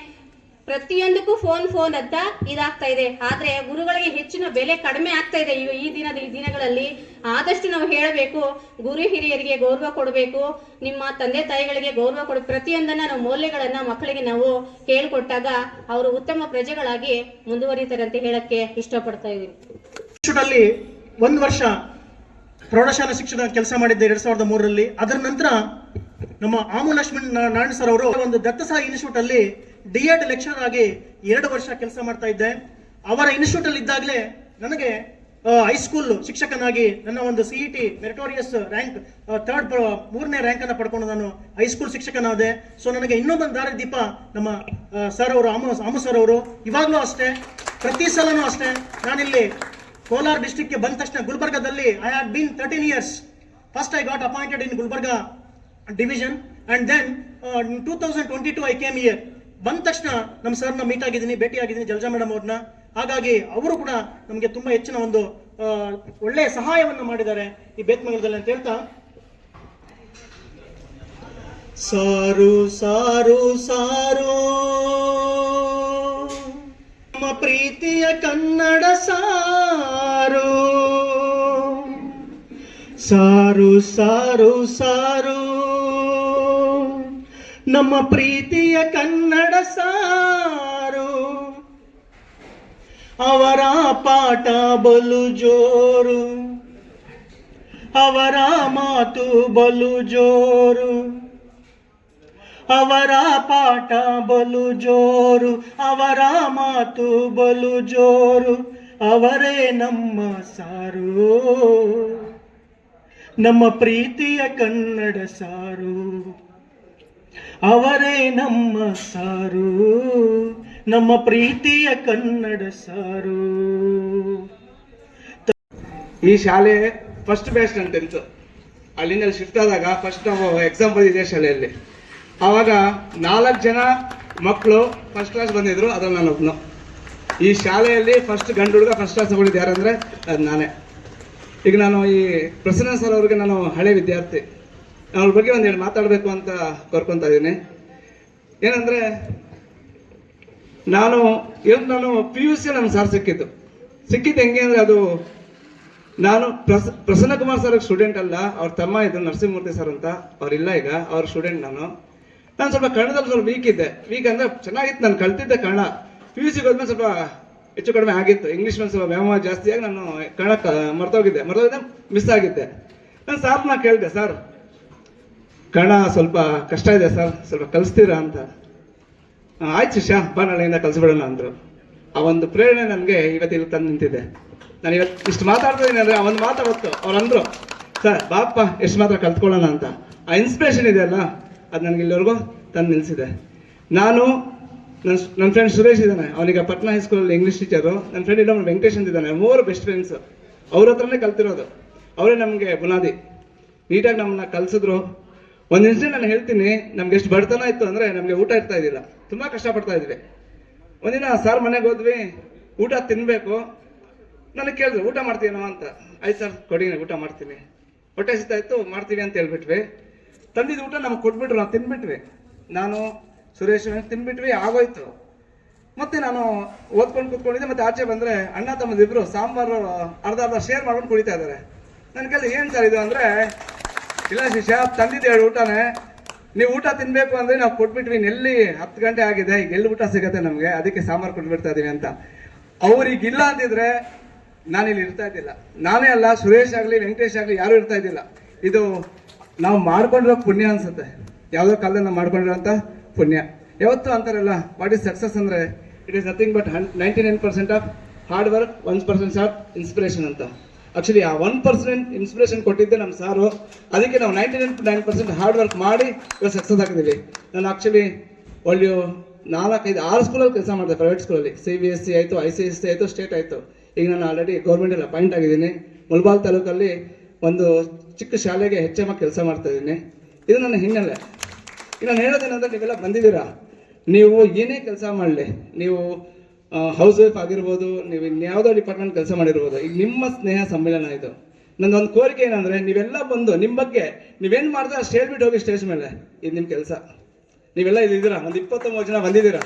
ಪ್ರತಿಯೊಂದಕ್ಕೂ ಫೋನ್ ಫೋನ್ ಅಂತ ಇದಾಗ್ತಾ ಇದೆ. ಆದ್ರೆ ಗುರುಗಳಿಗೆ ಹೆಚ್ಚಿನ ಬೆಲೆ ಕಡಿಮೆ ಆಗ್ತಾ ಇದೆ ಈ- ದಿನದ, ಈ ದಿನಗಳಲ್ಲಿ. ಆದಷ್ಟು ನಾವು ಹೇಳಬೇಕು, ಗುರು ಹಿರಿಯರಿಗೆ ಗೌರವ ಕೊಡಬೇಕು. ನಿಮ್ಮ ತಂದೆ, ತಾಯಿಗಳಿಗೆ ಗೌರವ ಕೊಡ. ಪ್ರತಿಯೊಂದನ್ನ ನಾವು ಮೌಲ್ಯಗಳನ್ನ ಮಕ್ಕಳಿಗೆ ನಾವು ಹೇಳ್ಕೊಟ್ಟಾಗ ಅವರು ಉತ್ತಮ ಪ್ರಜೆಗಳಾಗಿ ಮುಂದುವರಿತಾರೆ ಅಂತ ಹೇಳಕ್ಕೆ ಇಷ್ಟಪಡ್ತಾ ಇದ್ದೀನಿ. ಒಂದು ವರ್ಷ ಪ್ರೌಢಶಾಲಾ ಶಿಕ್ಷಣ ಕೆಲಸ ಮಾಡಿದ್ದೆ ಎರಡ್ ಸಾವಿರದ ಮೂರರಲ್ಲಿ, ಅದರ ನಂತರ ನಮ್ಮ ಆಮು ಲಕ್ಷ್ಮಣ್ ನಾರಾಯಣ್ ಸರ್ ಅವರು ಒಂದು ದತ್ತಸಾಯಿ ಇನ್ಸ್ಟಿಟ್ಯೂಟ್ ಅಲ್ಲಿ ಡಿ ಎಡ್ ಲೆಕ್ಚರರ್ ಆಗಿ ಎರಡು ವರ್ಷ ಕೆಲಸ ಮಾಡ್ತಾ ಇದ್ದೆ. ಅವರ ಇನ್ಸ್ಟಿಟ್ಯೂಟ್ ಅಲ್ಲಿ ಇದ್ದಾಗಲೇ ನನಗೆ ಹೈಸ್ಕೂಲ್ ಶಿಕ್ಷಕನಾಗಿ ನನ್ನ ಒಂದು C T meritorious rank third ಮೂರನೇ ರ್ಯಾಂಕ್ ಅನ್ನು ಪಡ್ಕೊಂಡು ನಾನು ಹೈಸ್ಕೂಲ್ ಶಿಕ್ಷಕನಾದೆ. ಸೊ ನನಗೆ ಇನ್ನೊಂದು ದಾರಿ ದೀಪ ನಮ್ಮ ಸರ್ ಅವರು, ಆಮು ಆಮು ಸರ್ ಅವರು. ಇವಾಗಲೂ ಅಷ್ಟೇ, ಪ್ರತಿ ಸಲನೂ ಅಷ್ಟೇ, ನಾನಿಲ್ಲಿ ಕೋಲಾರ ಡಿಸ್ಟಿಕ್ಗೆ ಬಂದ ತಕ್ಷಣ ಗುಲ್ಬರ್ಗದಲ್ಲಿ I had been thirteen years first I got appointed in Gulbarga division and then two thousand twenty two I came year ಬಂದ ತಕ್ಷಣ ನಮ್ಮ ಸರ್ನ ಮೀಟ್ ಆಗಿದ್ದೀನಿ ಭೇಟಿ ಆಗಿದ್ದೀನಿ ಜಲ್ಜಾ ಮೇಡಮ್ ಅವ್ರನ್ನ. ಹಾಗಾಗಿ ಅವರು ಕೂಡ ನಮಗೆ ತುಂಬ ಹೆಚ್ಚಿನ ಒಂದು ಒಳ್ಳೆಯ ಸಹಾಯವನ್ನು ಮಾಡಿದ್ದಾರೆ ಈ ಬೇತ್ಮಂಗಲದಲ್ಲಿ ಅಂತ ಹೇಳ್ತಾ. ಸಾರು ಸಾರು ಸಾರು. ಪ್ರೀತಿಯ ಕನ್ನಡ ಸಾರು. ಸಾರು ಸಾರು ಸಾರು. ನಮ್ಮ ಪ್ರೀತಿಯ ಕನ್ನಡ ಸಾರು. ಅವರ ಪಾಠ ಬಲು ಜೋರು. ಅವರ ಮಾತು ಬಲು ಜೋರು. ಅವರ ಪಾಠ ಬಲು ಜೋರು, ಅವರ ಮಾತು ಬಲು ಜೋರು, ಅವರೇ ನಮ್ಮ ಸಾರು. ನಮ್ಮ ಪ್ರೀತಿಯ ಕನ್ನಡ ಸಾರು, ಅವರೇ ನಮ್ಮ ಸಾರು. ನಮ್ಮ ಪ್ರೀತಿಯ ಕನ್ನಡ ಸಾರು. ಈ ಶಾಲೆ ಫಸ್ಟ್ ಬೆಸ್ಟ್ ಅಂತ ಅಲ್ಲಿಂದ ಶಿಫ್ಟ್ ಆದಾಗ ಫಸ್ಟ್ ನಾವು ಬಂದಿದ್ದೆ ಶಾಲೆಯಲ್ಲಿ. ಆವಾಗ ನಾಲ್ಕು ಜನ ಮಕ್ಕಳು ಫಸ್ಟ್ ಕ್ಲಾಸ್ ಬಂದಿದ್ರು, ಅದ್ರಲ್ಲಿ ನಾನು ಒಬ್ನು. ಈ ಶಾಲೆಯಲ್ಲಿ ಫಸ್ಟ್ ಗಂಡು ಹುಡುಗ ಫಸ್ಟ್ ಕ್ಲಾಸ್ ತಗೊಂಡಿದ್ದು ಯಾರಂದ್ರೆ ಅದು ನಾನೇ. ಈಗ ನಾನು ಈ ಪ್ರಸನ್ನ ಸರ್ ಅವ್ರಿಗೆ ನಾನು ಹಳೆ ವಿದ್ಯಾರ್ಥಿ. ಅವ್ರ ಬಗ್ಗೆ ಒಂದೆರಡು ಮಾತಾಡಬೇಕು ಅಂತ ಕೋರ್ಕೊತಾ ಇದ್ದೀನಿ. ಏನಂದ್ರೆ, ನಾನು ಏನು ನಾನು ಪಿ ಯು ಸಿ ನನ್ನ ಸಾರ್ ಸಿಕ್ಕಿದ್ದು. ಸಿಕ್ಕಿದ್ದು ಹೆಂಗೆ ಅಂದ್ರೆ ಅದು ನಾನು ಪ್ರಸ ಪ್ರಸನ್ನ ಕುಮಾರ್ ಸರ್ ಸ್ಟೂಡೆಂಟ್ ಅಲ್ಲ, ಅವ್ರ ತಮ್ಮ ಇದ್ದರು ನರಸಿಂಹಮೂರ್ತಿ ಸರ್ ಅಂತ. ಅವರಿಲ್ಲ ಈಗ, ಅವ್ರ ಸ್ಟೂಡೆಂಟ್ ನಾನು. ನಾನು ಸ್ವಲ್ಪ ಕನ್ನಡದಲ್ಲಿ ಸ್ವಲ್ಪ ವೀಕ್ ಇದ್ದೆ. ವೀಕ್ ಅಂದ್ರೆ ಚೆನ್ನಾಗಿತ್ತು ನಾನು ಕಲ್ತಿದ್ದೆ ಕನ್ನಡ ಪಿ ಯು ಸಿಗೆ ಹೋದ್ಮೇಲೆ ಸ್ವಲ್ಪ ಹೆಚ್ಚು ಕಡಿಮೆ ಆಗಿತ್ತು. ಇಂಗ್ಲೀಷ್ ಮೇಲೆ ಸ್ವಲ್ಪ ವ್ಯಾಮೋಹ ಜಾಸ್ತಿಯಾಗಿ ನಾನು ಕನ್ನಡ ಮರ್ತೋಗಿದ್ದೆ. ಮರ್ತೋಗಿದ್ದೆ ಮಿಸ್ ಆಗಿದ್ದೆ. ನಾನು ಸಾರ್ನ ಕೇಳಿದೆ ಸರ್ ಕನ್ನಡ ಸ್ವಲ್ಪ ಕಷ್ಟ ಇದೆ ಸರ್ ಸ್ವಲ್ಪ ಕಲಿಸ್ತೀರಾ ಅಂತ. ಆಯ್ತು ಶಿಷ್ಯ. ಬಾ ನಾಳೆಯಿಂದ ಕಲಿಸ್ಬಿಡೋಣ, ಅಂದರು. ಆ ಒಂದು ಪ್ರೇರಣೆ ನನಗೆ ಇವತ್ತು ಇಲ್ಲಿ ತಂದು ನಿಂತಿದೆ. ನಾನು ಇವತ್ತು ಇಷ್ಟು ಮಾತಾಡ್ತಾ ಇದ್ದೀನಿ ಅಂದರೆ ಆ ಒಂದು ಮಾತಾವತ್ತು ಅವ್ರು ಅಂದರು ಸರ್ ಬಾಪ್ಪ, ಎಷ್ಟು ಮಾತ್ರ ಕಲ್ತ್ಕೊಳ್ಳೋಣ ಅಂತ. ಆ ಇನ್ಸ್ಪಿರೇಷನ್ ಇದೆಯಲ್ಲ ಅದು ನನಗೆ ಇಲ್ಲಿವರೆಗೂ ತಂದು ನಿಲ್ಲಿಸಿದೆ. ನಾನು ನನ್ನ ನನ್ನ ಫ್ರೆಂಡ್ ಸುರೇಶ್ ಇದ್ದಾನೆ. ಅವನಿಗೆ ಪಟ್ನಾ ಹೈಸ್ಕೂಲಲ್ಲಿ ಇಂಗ್ಲೀಷ್ ಟೀಚರು ನನ್ನ ಫ್ರೆಂಡ್ ಇನ್ನೊಬ್ಬ ವೆಂಕಟೇಶ್ ಅಂತ ಇದ್ದಾನೆ. ಮೂರು ಬೆಸ್ಟ್ ಫ್ರೆಂಡ್ಸ್ ಅವ್ರ ಹತ್ರನೇ ಕಲ್ತಿರೋದು. ಅವರೇ ನಮಗೆ ಬುನಾದಿ. ನೀಟಾಗಿ ನಮ್ಮನ್ನ ಕಲಿಸಿದ್ರು. ಒಂದು ಇನ್ಸಿಡೆಂಟ್ ನಾನು ಹೇಳ್ತೀನಿ. ನಮ್ಗೆ ಎಷ್ಟು ಬಡತನ ಇತ್ತು ಅಂದರೆ ನಮಗೆ ಊಟ ಇರ್ತಾ ಇದ್ದಿಲ್ಲ. ತುಂಬ ಕಷ್ಟಪಡ್ತಾ ಇದ್ವಿ. ಒಂದಿನ ಸರ್ ಮನೆಗೆ ಹೋದ್ವಿ. ಊಟ ತಿನ್ನಬೇಕು ನನಗೆ ಕೇಳಿದ್ರು, ಊಟ ಮಾಡ್ತೀನೋ ಅಂತ. ಆಯ್ತು ಸರ್ ಕೊಡಿ ಊಟ ಮಾಡ್ತೀನಿ. ಹೊಟ್ಟೆ ಸಿಗ್ತಾ ಇತ್ತು, ಮಾಡ್ತೀವಿ ಅಂತ ಹೇಳ್ಬಿಟ್ವಿ. ತಂದಿದ್ದು ಊಟ ನಮ್ಗೆ ಕೊಟ್ಬಿಟ್ರು ನಾವು ತಿನ್ಬಿಟ್ವಿ. ನಾನು ಸುರೇಶ್ ತಿನ್ಬಿಟ್ವಿ, ಆಗೋಯ್ತು. ಮತ್ತೆ ನಾನು ಓದ್ಕೊಂಡು ಕೂತ್ಕೊಂಡಿದ್ದೆ, ಮತ್ತೆ ಆಚೆ ಬಂದ್ರೆ ಅಣ್ಣ ತಮ್ಮದಿಬ್ರು ಸಾಂಬಾರು ಅರ್ಧ ಅರ್ಧ ಶೇರ್ ಮಾಡ್ಕೊಂಡು ಕುಡಿತಾ ಇದ್ದಾರೆ. ನನ್ನ ಕೈಲಿ ಏನು ಸರ್ ಇದು ಅಂದ್ರೆ, ಇಲ್ಲ ಶಿಷ್ಯ ತಂದಿದ್ದೆ ಎರಡು ಊಟನೇ. ನೀವು ಊಟ ತಿನ್ಬೇಕು ಅಂದ್ರೆ ನಾವು ಕೊಟ್ಬಿಟ್ವಿ ಎಲ್ಲಿ ಹತ್ತು ಗಂಟೆ ಆಗಿದೆ, ಈಗ ಎಲ್ಲಿ ಊಟ ಸಿಗುತ್ತೆ ನಮಗೆ? ಅದಕ್ಕೆ ಸಾಂಬಾರು ಕೊಟ್ಬಿಡ್ತಾ ಇದೀವಿ ಅಂತ. ಅವ್ರಿಗೆ ಇಲ್ಲ ಅಂದಿದ್ರೆ ನಾನು ಇಲ್ಲಿ ಇರ್ತಾ ಇದ್ದಿಲ್ಲ. ನಾನೇ ಅಲ್ಲ, ಸುರೇಶ್ ಆಗಲಿ, ವೆಂಕಟೇಶ್ ಆಗಲಿ, ಯಾರು ಇರ್ತಾ ಇದ್ದಿಲ್ಲ. ಇದು ನಾವು ಮಾಡ್ಕೊಂಡಿರೋ ಪುಣ್ಯ ಅನ್ಸುತ್ತೆ. ಯಾವುದೋ ಕಾಲದಲ್ಲಿ ನಾವು ಮಾಡ್ಕೊಂಡಿರೋಂಥ ಪುಣ್ಯ. ಯಾವತ್ತು ಅಂತಾರಲ್ಲ ವಾಟ್ ಈಸ್ ಸಕ್ಸಸ್ ಅಂದರೆ ಇಟ್ ಈಸ್ ನಥಿಂಗ್ ಬಟ್ ಹನ್ ninety nine percent of hard work one percent of inspiration ಅಂತ. ಆ್ಯಕ್ಚುಲಿ ಆ ಒನ್ ಪರ್ಸೆಂಟ್ ಇನ್ಸ್ಪಿರೇಷನ್ ಕೊಟ್ಟಿದ್ದೆ ನಮ್ಮ ಸಾರು. ಅದಕ್ಕೆ ನಾವು ninety nine nine percent hard work ಮಾಡಿ ಇವಾಗ ಸಕ್ಸಸ್ ಆಗಿದ್ದೀವಿ ನಾನು ಆ್ಯಕ್ಚುಲಿ ಒಳ್ಳೆಯ ನಾಲ್ಕೈದು, ಆರು ಸ್ಕೂಲಲ್ಲಿ ಕೆಲಸ ಮಾಡಿದೆ ಪ್ರೈವೇಟ್ ಸ್ಕೂಲಲ್ಲಿ ಸಿ ಬಿ ಎಸ್ ಸಿ ಆಯಿತು ಐ ಸಿ ಎಸ್ ಸಿ ಆಯಿತು ಸ್ಟೇಟ್ ಆಯಿತು. ಈಗ ನಾನು ಆಲ್ರೆಡಿ ಗೌರ್ಮೆಂಟಲ್ಲಿ ಅಪಾಯಿಂಟ್ ಆಗಿದ್ದೀನಿ. ಮುಲ್ಬಾಲ್ ತಾಲೂಕಲ್ಲಿ ಒಂದು ಚಿಕ್ಕ ಶಾಲೆಗೆ ಹೆಚ್ಚು ಕೆಲಸ ಮಾಡ್ತಾ ಇದ್ದೀನಿ. ಇದು ನನ್ನ ಹಿನ್ನೆಲೆ. ಇನ್ನು ನಾನು ಹೇಳೋದೇನಂದ್ರೆ ನೀವೆಲ್ಲ ಬಂದಿದ್ದೀರಾ? ನೀವು ಏನೇ ಕೆಲಸ ಮಾಡಲಿ, ನೀವು ಹೌಸ್ ವೈಫ್ ಆಗಿರ್ಬೋದು, ನೀವು ಇನ್ಯಾವುದೋ ಡಿಪಾರ್ಟ್ಮೆಂಟ್ ಕೆಲಸ ಮಾಡಿರ್ಬೋದು ಈಗ ನಿಮ್ಮ ಸ್ನೇಹ ಸಮ್ಮೇಳನ ಇದು. ನನ್ನೊಂದು ಕೋರಿಕೆ ಏನಂದರೆ, ನೀವೆಲ್ಲ ಬಂದು ನಿಮ್ಮ ಬಗ್ಗೆ ನೀವೇನು ಮಾಡ್ತಾರೆ ಅಷ್ಟು ಹೇಳ್ಬಿಟ್ಟು ಹೋಗಿ ಸ್ಟೇಜ್ ಮೇಲೆ. ಇದು ನಿಮ್ಮ ಕೆಲಸ. ನೀವೆಲ್ಲ ಇದ್ದೀರಾ? ಒಂದು ಇಪ್ಪತ್ತೊಂಬತ್ತು ಜನ ಬಂದಿದ್ದೀರಾ?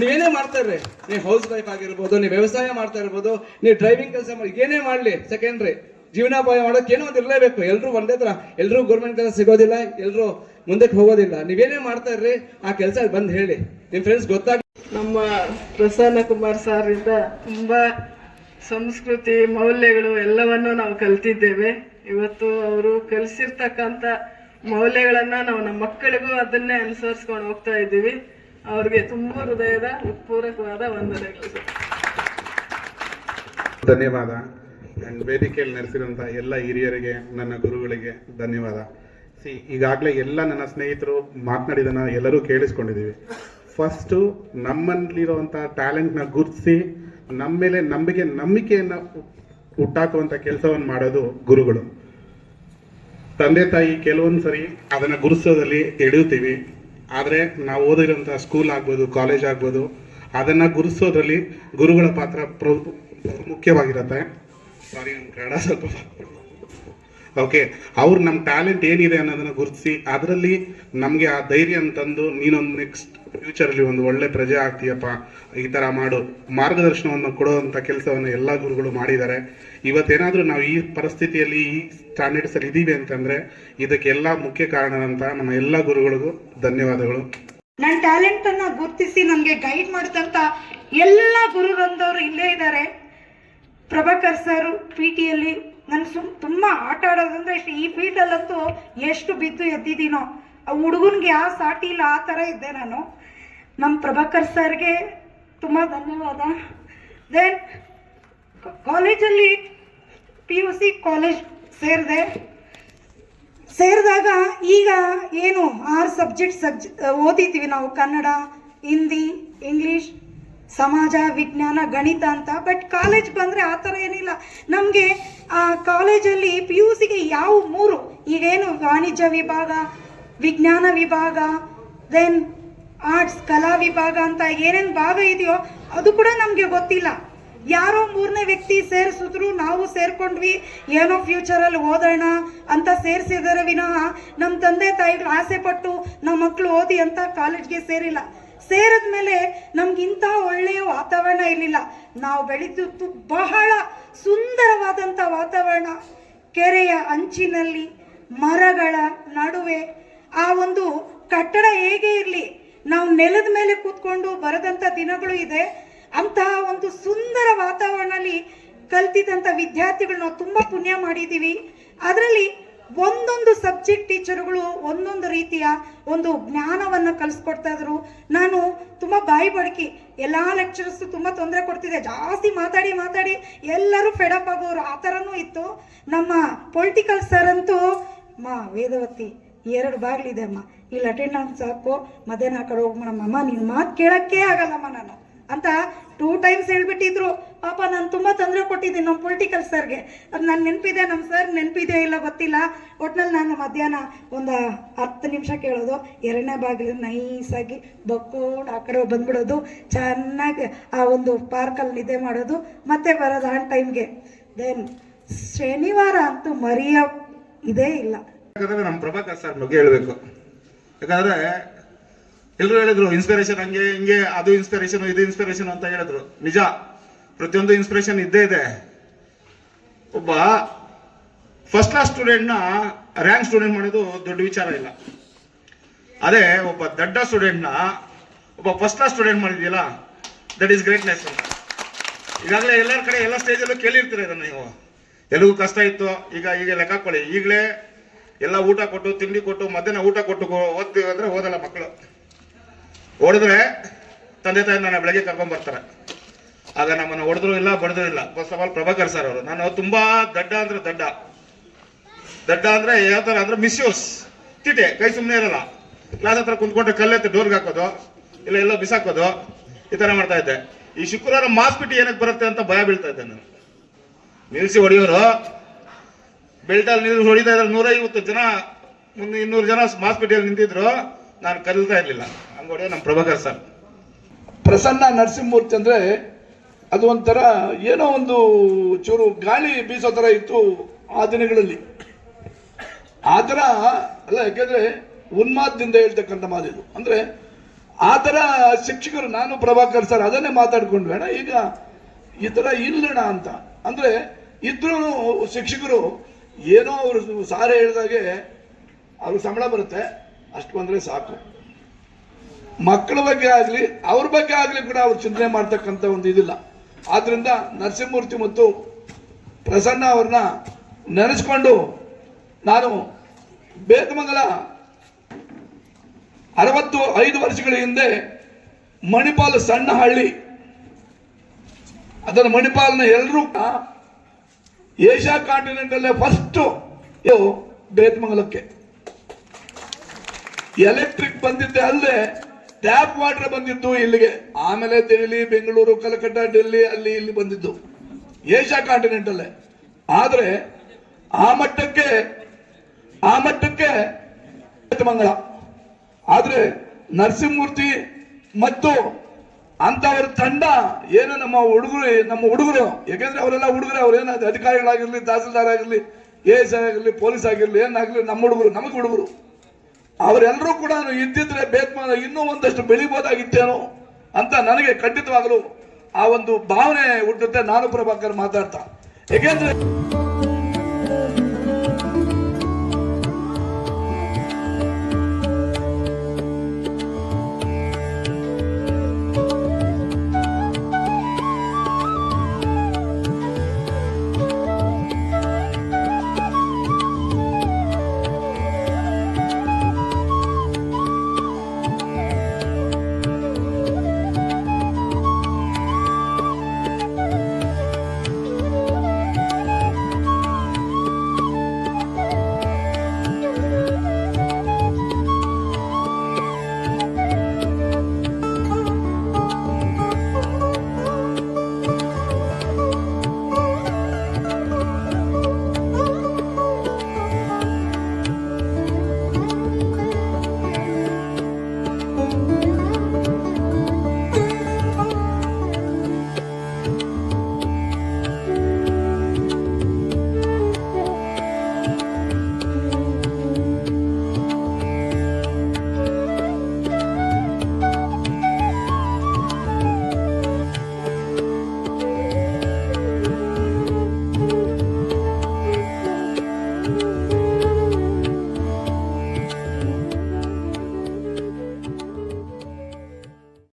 ನೀವೇನೇ ಮಾಡ್ತಾ ಇರ್ರಿ. ನೀವು ಹೌಸ್ ವೈಫ್ ಆಗಿರ್ಬೋದು, ನೀವು ವ್ಯವಸಾಯ ಮಾಡ್ತಾ ಇರ್ಬೋದು, ನೀವು ಡ್ರೈವಿಂಗ್ ಕೆಲಸ ಮಾಡಿ ಏನೇ ಮಾಡಲಿ ಸೆಕೆಂಡ್ರಿ ಜೀವನೋಪಾಯ ಮಾಡೋಕೆ ಏನೋ ಒಂದು ಇರಲೇಬೇಕು. ಎಲ್ಲರೂ ಒಂದೇ ಥರ ಎಲ್ಲರೂ ಗೌರ್ಮೆಂಟ್ ಕೆಲಸ ಸಿಗೋದಿಲ್ಲ ಎಲ್ಲರೂ ಮುಂದಕ್ಕೆ ಹೋಗೋದಿಲ್ಲ. ನೀವೇನೇ ಮಾಡ್ತಾ ಇರ್ರಿ ಆ ಕೆಲಸ ಬಂದು ಹೇಳಿ. ನಿಮ್ಮ ಫ್ರೆಂಡ್ಸ್ ಗೊತ್ತಾಗ ನಮ್ಮ ಪ್ರಸನ್ನ ಕುಮಾರ್ ಸಾರಿಂದ ತುಂಬ ಸಂಸ್ಕೃತಿ ಮೌಲ್ಯಗಳು ಎಲ್ಲವನ್ನು ನಾವು ಕಲ್ತಿದ್ದೇವೆ. ಇವತ್ತು ಅವರು ಕಲಿಸಿರ್ತಕ್ಕಂಥ ಮೌಲ್ಯಗಳನ್ನು ನಾವು ನಮ್ಮ ಮಕ್ಕಳಿಗೂ ಅದನ್ನೇ ಅನುಸರಿಸ್ಕೊಂಡು ಹೋಗ್ತಾ ಇದ್ದೀವಿ. ಅವ್ರಿಗೆ ತುಂಬ ಹೃದಯದ ಪೂರಕವಾದ ವಂದನೆಗಳು. ಧನ್ಯವಾದ. ಆ್ಯಂಡ್ ವೇದಿಕೆಯಲ್ಲಿ ನಡೆಸಿರುವಂಥ ಎಲ್ಲ ಹಿರಿಯರಿಗೆ, ನನ್ನ ಗುರುಗಳಿಗೆ ಧನ್ಯವಾದ. ಸಿ ಈಗಾಗಲೇ ಎಲ್ಲ ನನ್ನ ಸ್ನೇಹಿತರು ಮಾತನಾಡಿದನ್ನ ಎಲ್ಲರೂ ಕೇಳಿಸ್ಕೊಂಡಿದ್ದೀವಿ. ಫಸ್ಟು ನಮ್ಮಲ್ಲಿರುವಂಥ ಟ್ಯಾಲೆಂಟ್ನ ಗುರುತಿಸಿ ನಮ್ಮ ಮೇಲೆ ನಂಬಿಕೆ, ನಂಬಿಕೆಯನ್ನು ಹುಟ್ಟಾಕುವಂಥ ಕೆಲಸವನ್ನು ಮಾಡೋದು ಗುರುಗಳು. ತಂದೆ, ತಾಯಿ ಕೆಲವೊಂದು ಸರಿ ಅದನ್ನು ಗುರುತಿಸೋದಲ್ಲಿ ಎಳೆಯುತ್ತೀವಿ. ಆದರೆ ನಾವು ಓದಿರೋಂಥ ಸ್ಕೂಲ್ ಆಗ್ಬೋದು ಕಾಲೇಜ್ ಆಗ್ಬೋದು, ಅದನ್ನು ಗುರುತಿಸೋದ್ರಲ್ಲಿ ಗುರುಗಳ ಪಾತ್ರ ಪ್ರ ಮುಖ್ಯವಾಗಿರುತ್ತೆ. ಸಾರಿ ಕನ್ನಡ ಸ್ವಲ್ಪ ಓಕೆ ಅವ್ರು ನಮ್ಮ ಟ್ಯಾಲೆಂಟ್ ಏನಿದೆ ಅನ್ನೋದನ್ನ ಗುರುತಿಸಿ, ಅದರಲ್ಲಿ ನಮಗೆ ಆ ಧೈರ್ಯ ತಂದು ನೀನೊಂದು ನೆಕ್ಸ್ಟ್ ಫ್ಯೂಚರಲ್ಲಿ ಒಂದು ಒಳ್ಳೆ ಪ್ರಜೆ ಆಗ್ತೀಯಪ್ಪ, ಈ ಥರ ಮಾಡು. ಮಾರ್ಗದರ್ಶನವನ್ನು ಕೊಡುವಂಥ ಕೆಲಸವನ್ನು ಎಲ್ಲ ಗುರುಗಳು ಮಾಡಿದ್ದಾರೆ. ಇವತ್ತೇನಾದರೂ ನಾವು ಈ ಪರಿಸ್ಥಿತಿಯಲ್ಲಿ ಈ ಸ್ಟ್ಯಾಂಡರ್ಡ್ಸಲ್ಲಿ ಇದ್ದೀವಿ ಅಂತಂದರೆ, ಇದಕ್ಕೆಲ್ಲ ಮುಖ್ಯ ಕಾರಣ ಅಂತ ನಮ್ಮ ಎಲ್ಲ ಗುರುಗಳಿಗೂ ಧನ್ಯವಾದಗಳು. ನನ್ನ ಟ್ಯಾಲೆಂಟ್ ಅನ್ನ ಗುರುತಿಸಿ ನನಗೆ ಗೈಡ್ ಮಾಡಿದಂತ ಎಲ್ಲ ಗುರುಗಳಂದವರು ಇಲ್ಲೇ ಇದ್ದಾರೆ ಪ್ರಭಾಕರ್ ಸರ್ ಪಿ ಟಿಯಲ್ಲಿ ನಾನು ಸುಮ್ ತುಂಬ ಆಟ ಆಡೋದಂದ್ರೆ ಇಷ್ಟು ಈ ಫೀಲ್ಡಲ್ಲಂತೂ ಎಷ್ಟು ಬಿದ್ದು ಎದ್ದಿದ್ದೀನೋ, ಆ ಹುಡುಗನ್ಗೆ ಯಾವ ಸಾಟಿ ಇಲ್ಲ, ಆ ಥರ ಇದ್ದೆ ನಾನು. ನಮ್ಮ ಪ್ರಭಾಕರ್ ಸರ್ಗೆ ತುಂಬ ಧನ್ಯವಾದ. ದೆನ್ ಕಾಲೇಜಲ್ಲಿ ಪಿ ಯು ಸಿ ಕಾಲೇಜ್ ಸೇರಿದೆ. ಸೇರಿದಾಗ ಈಗ ಏನು ಆರು ಸಬ್ಜೆಕ್ಟ್ ಸಬ್ಜ್ ಓದಿದ್ದೀವಿ ನಾವು ಕನ್ನಡ, ಹಿಂದಿ ಇಂಗ್ಲೀಷ್ ಸಮಾಜ, ವಿಜ್ಞಾನ, ಗಣಿತ ಅಂತ ಬಟ್ ಕಾಲೇಜ್ ಬಂದರೆ ಆ ಥರ ಏನಿಲ್ಲ. ನಮಗೆ, ಆ ಕಾಲೇಜಲ್ಲಿ ಪಿ ಯು ಸಿಗೆ ಯಾವ ಮೂರು? ಈಗೇನು ವಾಣಿಜ್ಯ ವಿಭಾಗ, ವಿಜ್ಞಾನ ವಿಭಾಗ ದೆನ್ ಆರ್ಟ್ಸ್ ಕಲಾ ವಿಭಾಗ ಅಂತ ಏನೇನು ಭಾಗ ಇದೆಯೋ ಅದು ಕೂಡ ನಮಗೆ ಗೊತ್ತಿಲ್ಲ. ಯಾರೋ ಮೂರನೇ ವ್ಯಕ್ತಿ ಸೇರಿಸಿದ್ರು, ನಾವು ಸೇರ್ಕೊಂಡ್ವಿ, ಏನೋ ಫ್ಯೂಚರಲ್ಲಿ ಓದೋಣ ಅಂತ ಸೇರಿಸಿದರೆ ವಿನಃ ನಮ್ಮ ತಂದೆ ತಾಯಿಗಳು ಆಸೆ ಪಟ್ಟು ನಮ್ಮ ಮಕ್ಕಳು ಓದಿ ಅಂತ ಕಾಲೇಜ್ಗೆ ಸೇರಿಲ್ಲ. ಸೇರಿದ್ಮೇಲೆ ನಮ್ಗಿಂತ ಒಳ್ಳೆಯ ವಾತಾವರಣ ಇರಲಿಲ್ಲ. ನಾವು ಬೆಳೆದಿದ್ದು ಬಹಳ ಸುಂದರವಾದಂಥ ವಾತಾವರಣ. ಕೆರೆಯ ಅಂಚಿನಲ್ಲಿ, ಮರಗಳ ನಡುವೆ, ಆ ಒಂದು ಕಟ್ಟಡ ಹೇಗೆ ಇರಲಿ, ನಾವು ನೆಲದ ಮೇಲೆ ಕೂತ್ಕೊಂಡು ಬರೆದಂಥ ದಿನಗಳು ಇದೆ. ಅಂತಹ ಒಂದು ಸುಂದರ ವಾತಾವರಣದಲ್ಲಿ ಕಲ್ತಿದ್ದಂಥ ವಿದ್ಯಾರ್ಥಿಗಳು ನಾವು ತುಂಬ ಪುಣ್ಯ ಮಾಡಿದ್ದೀವಿ. ಅದರಲ್ಲಿ ಒಂದೊಂದು ಸಬ್ಜೆಕ್ಟ್ ಟೀಚರ್ಗಳು ಒಂದೊಂದು ರೀತಿಯ ಒಂದು ಜ್ಞಾನವನ್ನು ಕಲಿಸ್ಕೊಡ್ತಾ ಇದ್ರು. ನಾನು ತುಂಬ ಬಾಯಿ ಬಡಕಿ, ಎಲ್ಲ ಲೆಕ್ಚರರ್ಸ್ ತುಂಬ ತೊಂದರೆ ಕೊಡ್ತಿದ್ದೆ ಜಾಸ್ತಿ ಮಾತಾಡಿ ಮಾತಾಡಿ ಎಲ್ಲರೂ ಫೆಡಪ್ ಆಗೋರು ಆ ಥರನೂ ಇತ್ತು. ನಮ್ಮ ಪೊಲಿಟಿಕಲ್ ಸರ್ ಅಂತೂ ಮಾ ವೇದವತಿ, ಎರಡು ಬಾಗಿಲಿದೆ ಅಮ್ಮ ಇಲ್ಲಿ ಅಟೆಂಡೆನ್ಸ್ ಸಾಕು ಮಧ್ಯಾಹ್ನ ಆ ಕಡೆ ಹೋಗ್ಬಿಡಮ್ಮಮ್ಮ ನೀನು ಮಾತು ಕೇಳೋಕ್ಕೇ ಆಗಲ್ಲಮ್ಮ ನಾನು. ಅಂತ ಟೂ ಟೈಮ್ಸ್ ಹೇಳ್ಬಿಟ್ಟಿದ್ರು. ಪಾಪ ನಾನು ತುಂಬ ತೊಂದರೆ ಕೊಟ್ಟಿದ್ದೀನಿ ನಮ್ಮ ಪೊಲಿಟಿಕಲ್ ಸರ್ಗೆ ಅದು ನಾನು ನೆನಪಿದೆ ನಮ್ಮ ಸರ್ ನೆನಪಿದೆ ಇಲ್ಲ ಗೊತ್ತಿಲ್ಲ. ಒಟ್ನಲ್ಲಿ ನಾನು ಮಧ್ಯಾಹ್ನ ಒಂದು ಹತ್ತು ನಿಮಿಷ ಕೇಳೋದು. ಎರಡನೇ ಬಾಗಿಲು ನೈಸಾಗಿ ಬಕ್ಕೋಡ್ ಆ ಕಡೆ ಬಂದ್ಬಿಡೋದು. ಚೆನ್ನಾಗಿ ಆ ಒಂದು ಪಾರ್ಕಲ್ಲಿ ನಿದ್ದೆ ಮಾಡೋದು. ಮತ್ತೆ ಬರೋದು ಆನ್ ಟೈಮ್ಗೆ ದೆನ್ ಶನಿವಾರ ಅಂತೂ ಮರೆಯ ಇದೇ ಇಲ್ಲ. ನಮ್ಮ ಪ್ರಭಾಕರ್ ಸರ್ ಬಗ್ಗೆ ಹೇಳಬೇಕು. ಯಾಕಂದ್ರೆ ಎಲ್ಲರೂ ಹೇಳಿದ್ರು ಇನ್ಸ್ಪಿರೇಷನ್ ಹಂಗೆ, ಹಿಂಗೆ, ಅದು ಇನ್ಸ್ಪಿರೇಷನ್ ಇದು ಇನ್ಸ್ಪಿರೇಷನ್ ಅಂತ ಹೇಳಿದ್ರು. ನಿಜ, ಪ್ರತಿಯೊಂದು ಇನ್ಸ್ಪಿರೇಷನ್ ಇದ್ದೇ ಇದೆ. ಒಬ್ಬ ಫಸ್ಟ್ ಕ್ಲಾಸ್ ಸ್ಟೂಡೆಂಟ್ನ ರ್ಯಾಂಕ್ ಸ್ಟೂಡೆಂಟ್ ಮಾಡೋದು ದೊಡ್ಡ ವಿಚಾರ ಇಲ್ಲ. ಅದೇ, ಒಬ್ಬ ದಡ್ಡ ಸ್ಟೂಡೆಂಟ್ನ ಒಬ್ಬ ಫಸ್ಟ್ ಕ್ಲಾಸ್ ಸ್ಟೂಡೆಂಟ್ ಮಾಡಿದ್ಯಲ್ಲ ದಟ್ ಈಸ್ ಗ್ರೇಟ್ನೆಸ್ ಅಂತ. ಈಗಾಗಲೇ ಎಲ್ಲರ ಕಡೆ ಎಲ್ಲ ಸ್ಟೇಜಲ್ಲೂ ಕೇಳಿರ್ತೀರ ಇದನ್ನು ನೀವು. ಎಲ್ಲಿಗೂ ಕಷ್ಟ ಇತ್ತು, ಈಗ ಈಗ ಲೆಕ್ಕ ಹಾಕೊಳ್ಳಿ. ಈಗಲೇ ಎಲ್ಲ ಊಟ ಕೊಟ್ಟು, ತಿಂಡಿ ಕೊಟ್ಟು, ಮಧ್ಯಾಹ್ನ ಊಟ ಕೊಟ್ಟು, ಓದ್ತೀವಿ ಅಂದರೆ ಓದಲ್ಲ ಮಕ್ಕಳು. ಹೊಡೆದ್ರೆ ತಂದೆ ತಾಯಿ ನನ್ನ ಬೆಳಗ್ಗೆ ಕರ್ಕೊಂಡ್ ಬರ್ತಾರೆ. ಆಗ ನಮ್ಮನ್ನ ಹೊಡೆದ್ರು ಇಲ್ಲ, ಬಡಿದ್ರು ಇಲ್ಲ. First of all Prabhakar sir ಅವರು. ನಾನು ತುಂಬ ದಡ್ಡ ಅಂದ್ರೆ ದಡ್ಡ. ದಡ್ಡ ಅಂದ್ರೆ ಯಾವ ಥರ ಅಂದ್ರೆ ಮಿಸ್ಯೂಸ್ ತಿಟೆ, ಕೈ ಸುಮ್ಮನೆ ಇರಲ್ಲ. ಕ್ಲಾಸ್ ಹತ್ರ ಕುಂತ್ಕೊಂಡ್ರೆ ಕಲ್ಲೆತ್ತಿ ಡೋರ್ಗೆ ಹಾಕೋದು, ಇಲ್ಲ ಎಲ್ಲೋ ಬಿಸಾಕೋದು, ಈ ಥರ ಮಾಡ್ತಾ ಇದ್ದೆ. ಈ ಶುಕ್ರವಾರ ಮಾಸ್ಪಿಟಿ ಏನಕ್ಕೆ ಬರುತ್ತೆ ಅಂತ ಭಯ ಬೀಳ್ತಾ ಇದ್ದೆ ನಾನು. ನಿಲ್ಸಿ ಹೊಡೆಯೋರು. ಬೆಲ್ಟಲ್ಲಿ ನಿಲ್ಸಿ ಹೊಡಿತಾ ಇದ್ರೆ ನೂರೈವತ್ತು ಜನ ಮುಂದೆ ಇನ್ನೂರು ಜನ ಮಾಸ್ಪಿಟಿಯಲ್ಲಿ ನಿಂತಿದ್ರು. ನಾನು ಕಲಿತಾ ಇರ್ಲಿಲ್ಲ. ಹೊಡೆಯೋ ನಮ್ಮ ಪ್ರಭಾಕರ್ ಸರ್. ಪ್ರಸನ್ನ ನರಸಿಂಹಮೂರ್ತಿ ಅಂದ್ರೆ ಅದು ಒಂಥರ ಏನೋ ಒಂದು ಚೂರು ಗಾಳಿ ಬೀಸೋ ಥರ ಇತ್ತು ಆ ದಿನಗಳಲ್ಲಿ. ಆ ಥರ ಅಲ್ಲ, ಯಾಕೆಂದ್ರೆ ಉನ್ಮಾದದಿಂದ ಹೇಳ್ತಕ್ಕಂಥ ಮಾತಿದು ಅಂದ್ರೆ ಆ ಥರ ಶಿಕ್ಷಕರು, ನಾನು ಪ್ರಭಾಕರ್ ಸರ್ ಅದನ್ನೇ ಮಾತಾಡ್ಕೊಂಡು ಬೇಡ ಈಗ ಈ ಥರ ಇಲ್ಲಣ ಅಂತ. ಅಂದ್ರೆ ಇದ್ರೂ ಶಿಕ್ಷಕರು ಏನೋ ಅವರು ಸಾರೆ ಹೇಳಿದಾಗೆ ಅವ್ರಿಗೆ ಸಂಬಳ ಬರುತ್ತೆ, ಅಷ್ಟು ಬಂದ್ರೆ ಸಾಕು. ಮಕ್ಕಳ ಬಗ್ಗೆ ಆಗಲಿ, ಅವ್ರ ಬಗ್ಗೆ ಆಗಲಿ ಕೂಡ ಅವ್ರು ಚಿಂತನೆ ಮಾಡ್ತಕ್ಕಂಥ ಒಂದು ಇದಿಲ್ಲ. ಆದ್ದರಿಂದ ನರಸಿಂಹಮೂರ್ತಿ ಮತ್ತು ಪ್ರಸನ್ನ ಅವ್ರನ್ನ ನೆನೆಸ್ಕೊಂಡು ನಾನು ಬೇತಮಂಗಲ ಅರವತ್ತು ಐದು ವರ್ಷಗಳ ಹಿಂದೆ ಮಣಿಪಾಲ್ ಸಣ್ಣ ಹಳ್ಳಿ ಅದನ್ನು ಮಣಿಪಾಲ್ನ ಎಲ್ಲರೂ ಏಷ್ಯಾ ಕಾಂಟಿನೆಂಟಲ್ಲೇ ಫಸ್ಟ್ ಬೇತಮಂಗಲಕ್ಕೆ. ಎಲೆಕ್ಟ್ರಿಕ್ ಬಂದಿದ್ದೆ ಅಲ್ಲದೆ ಟ್ಯಾಪ್ ವಾಟರ್ ಬಂದಿದ್ದು ಇಲ್ಲಿಗೆ. ಆಮೇಲೆ ದೆಹಲಿ ಬೆಂಗಳೂರು ಕಲ್ಕಟ್ಟ ಡೆಲ್ಲಿ ಅಲ್ಲಿ ಇಲ್ಲಿ ಬಂದಿದ್ದು. ಏಷ್ಯಾ ಕಾಂಟಿನೆಂಟಲ್ಲೇ ಆದ್ರೆ ಆ ಮಟ್ಟಕ್ಕೆ ಆ ಮಟ್ಟಕ್ಕೆ ಮಂಗಳ. ಆದ್ರೆ ನರಸಿಂಹಮೂರ್ತಿ ಮತ್ತು ಅಂತವರ ತಂಡ ಏನು ನಮ್ಮ ಹುಡುಗರು ನಮ್ಮ ಹುಡುಗರು, ಯಾಕೆಂದ್ರೆ ಅವರೆಲ್ಲ ಹುಡುಗರು ಅವ್ರೇನ ಅಧಿಕಾರಿಗಳಾಗಿರ್ಲಿ, ತಹಸೀಲ್ದಾರ್ ಆಗಿರ್ಲಿ, ಎ ಎಸ್ ಆಗಿರ್ಲಿ, ಪೊಲೀಸ್ ಆಗಿರ್ಲಿ, ಏನಾಗಲಿ ನಮ್ಮ ಹುಡುಗರು, ನಮಗೆ ಹುಡುಗರು. ಅವರೆಲ್ಲರೂ ಕೂಡ ಇದ್ದಿದ್ರೆ ಬೇತ್ಮಾನ ಇನ್ನೂ ಒಂದಷ್ಟು ಬೆಳಿಬೋದಾಗಿತ್ತೇನೋ ಅಂತ ನನಗೆ ಖಂಡಿತವಾಗಲು ಆ ಒಂದು ಭಾವನೆ ಹುಟ್ಟುತ್ತೆ. ನಾನು ಪ್ರಭಾಕರ್ ಮಾತಾಡ್ತಾ. ಯಾಕೆಂದ್ರೆ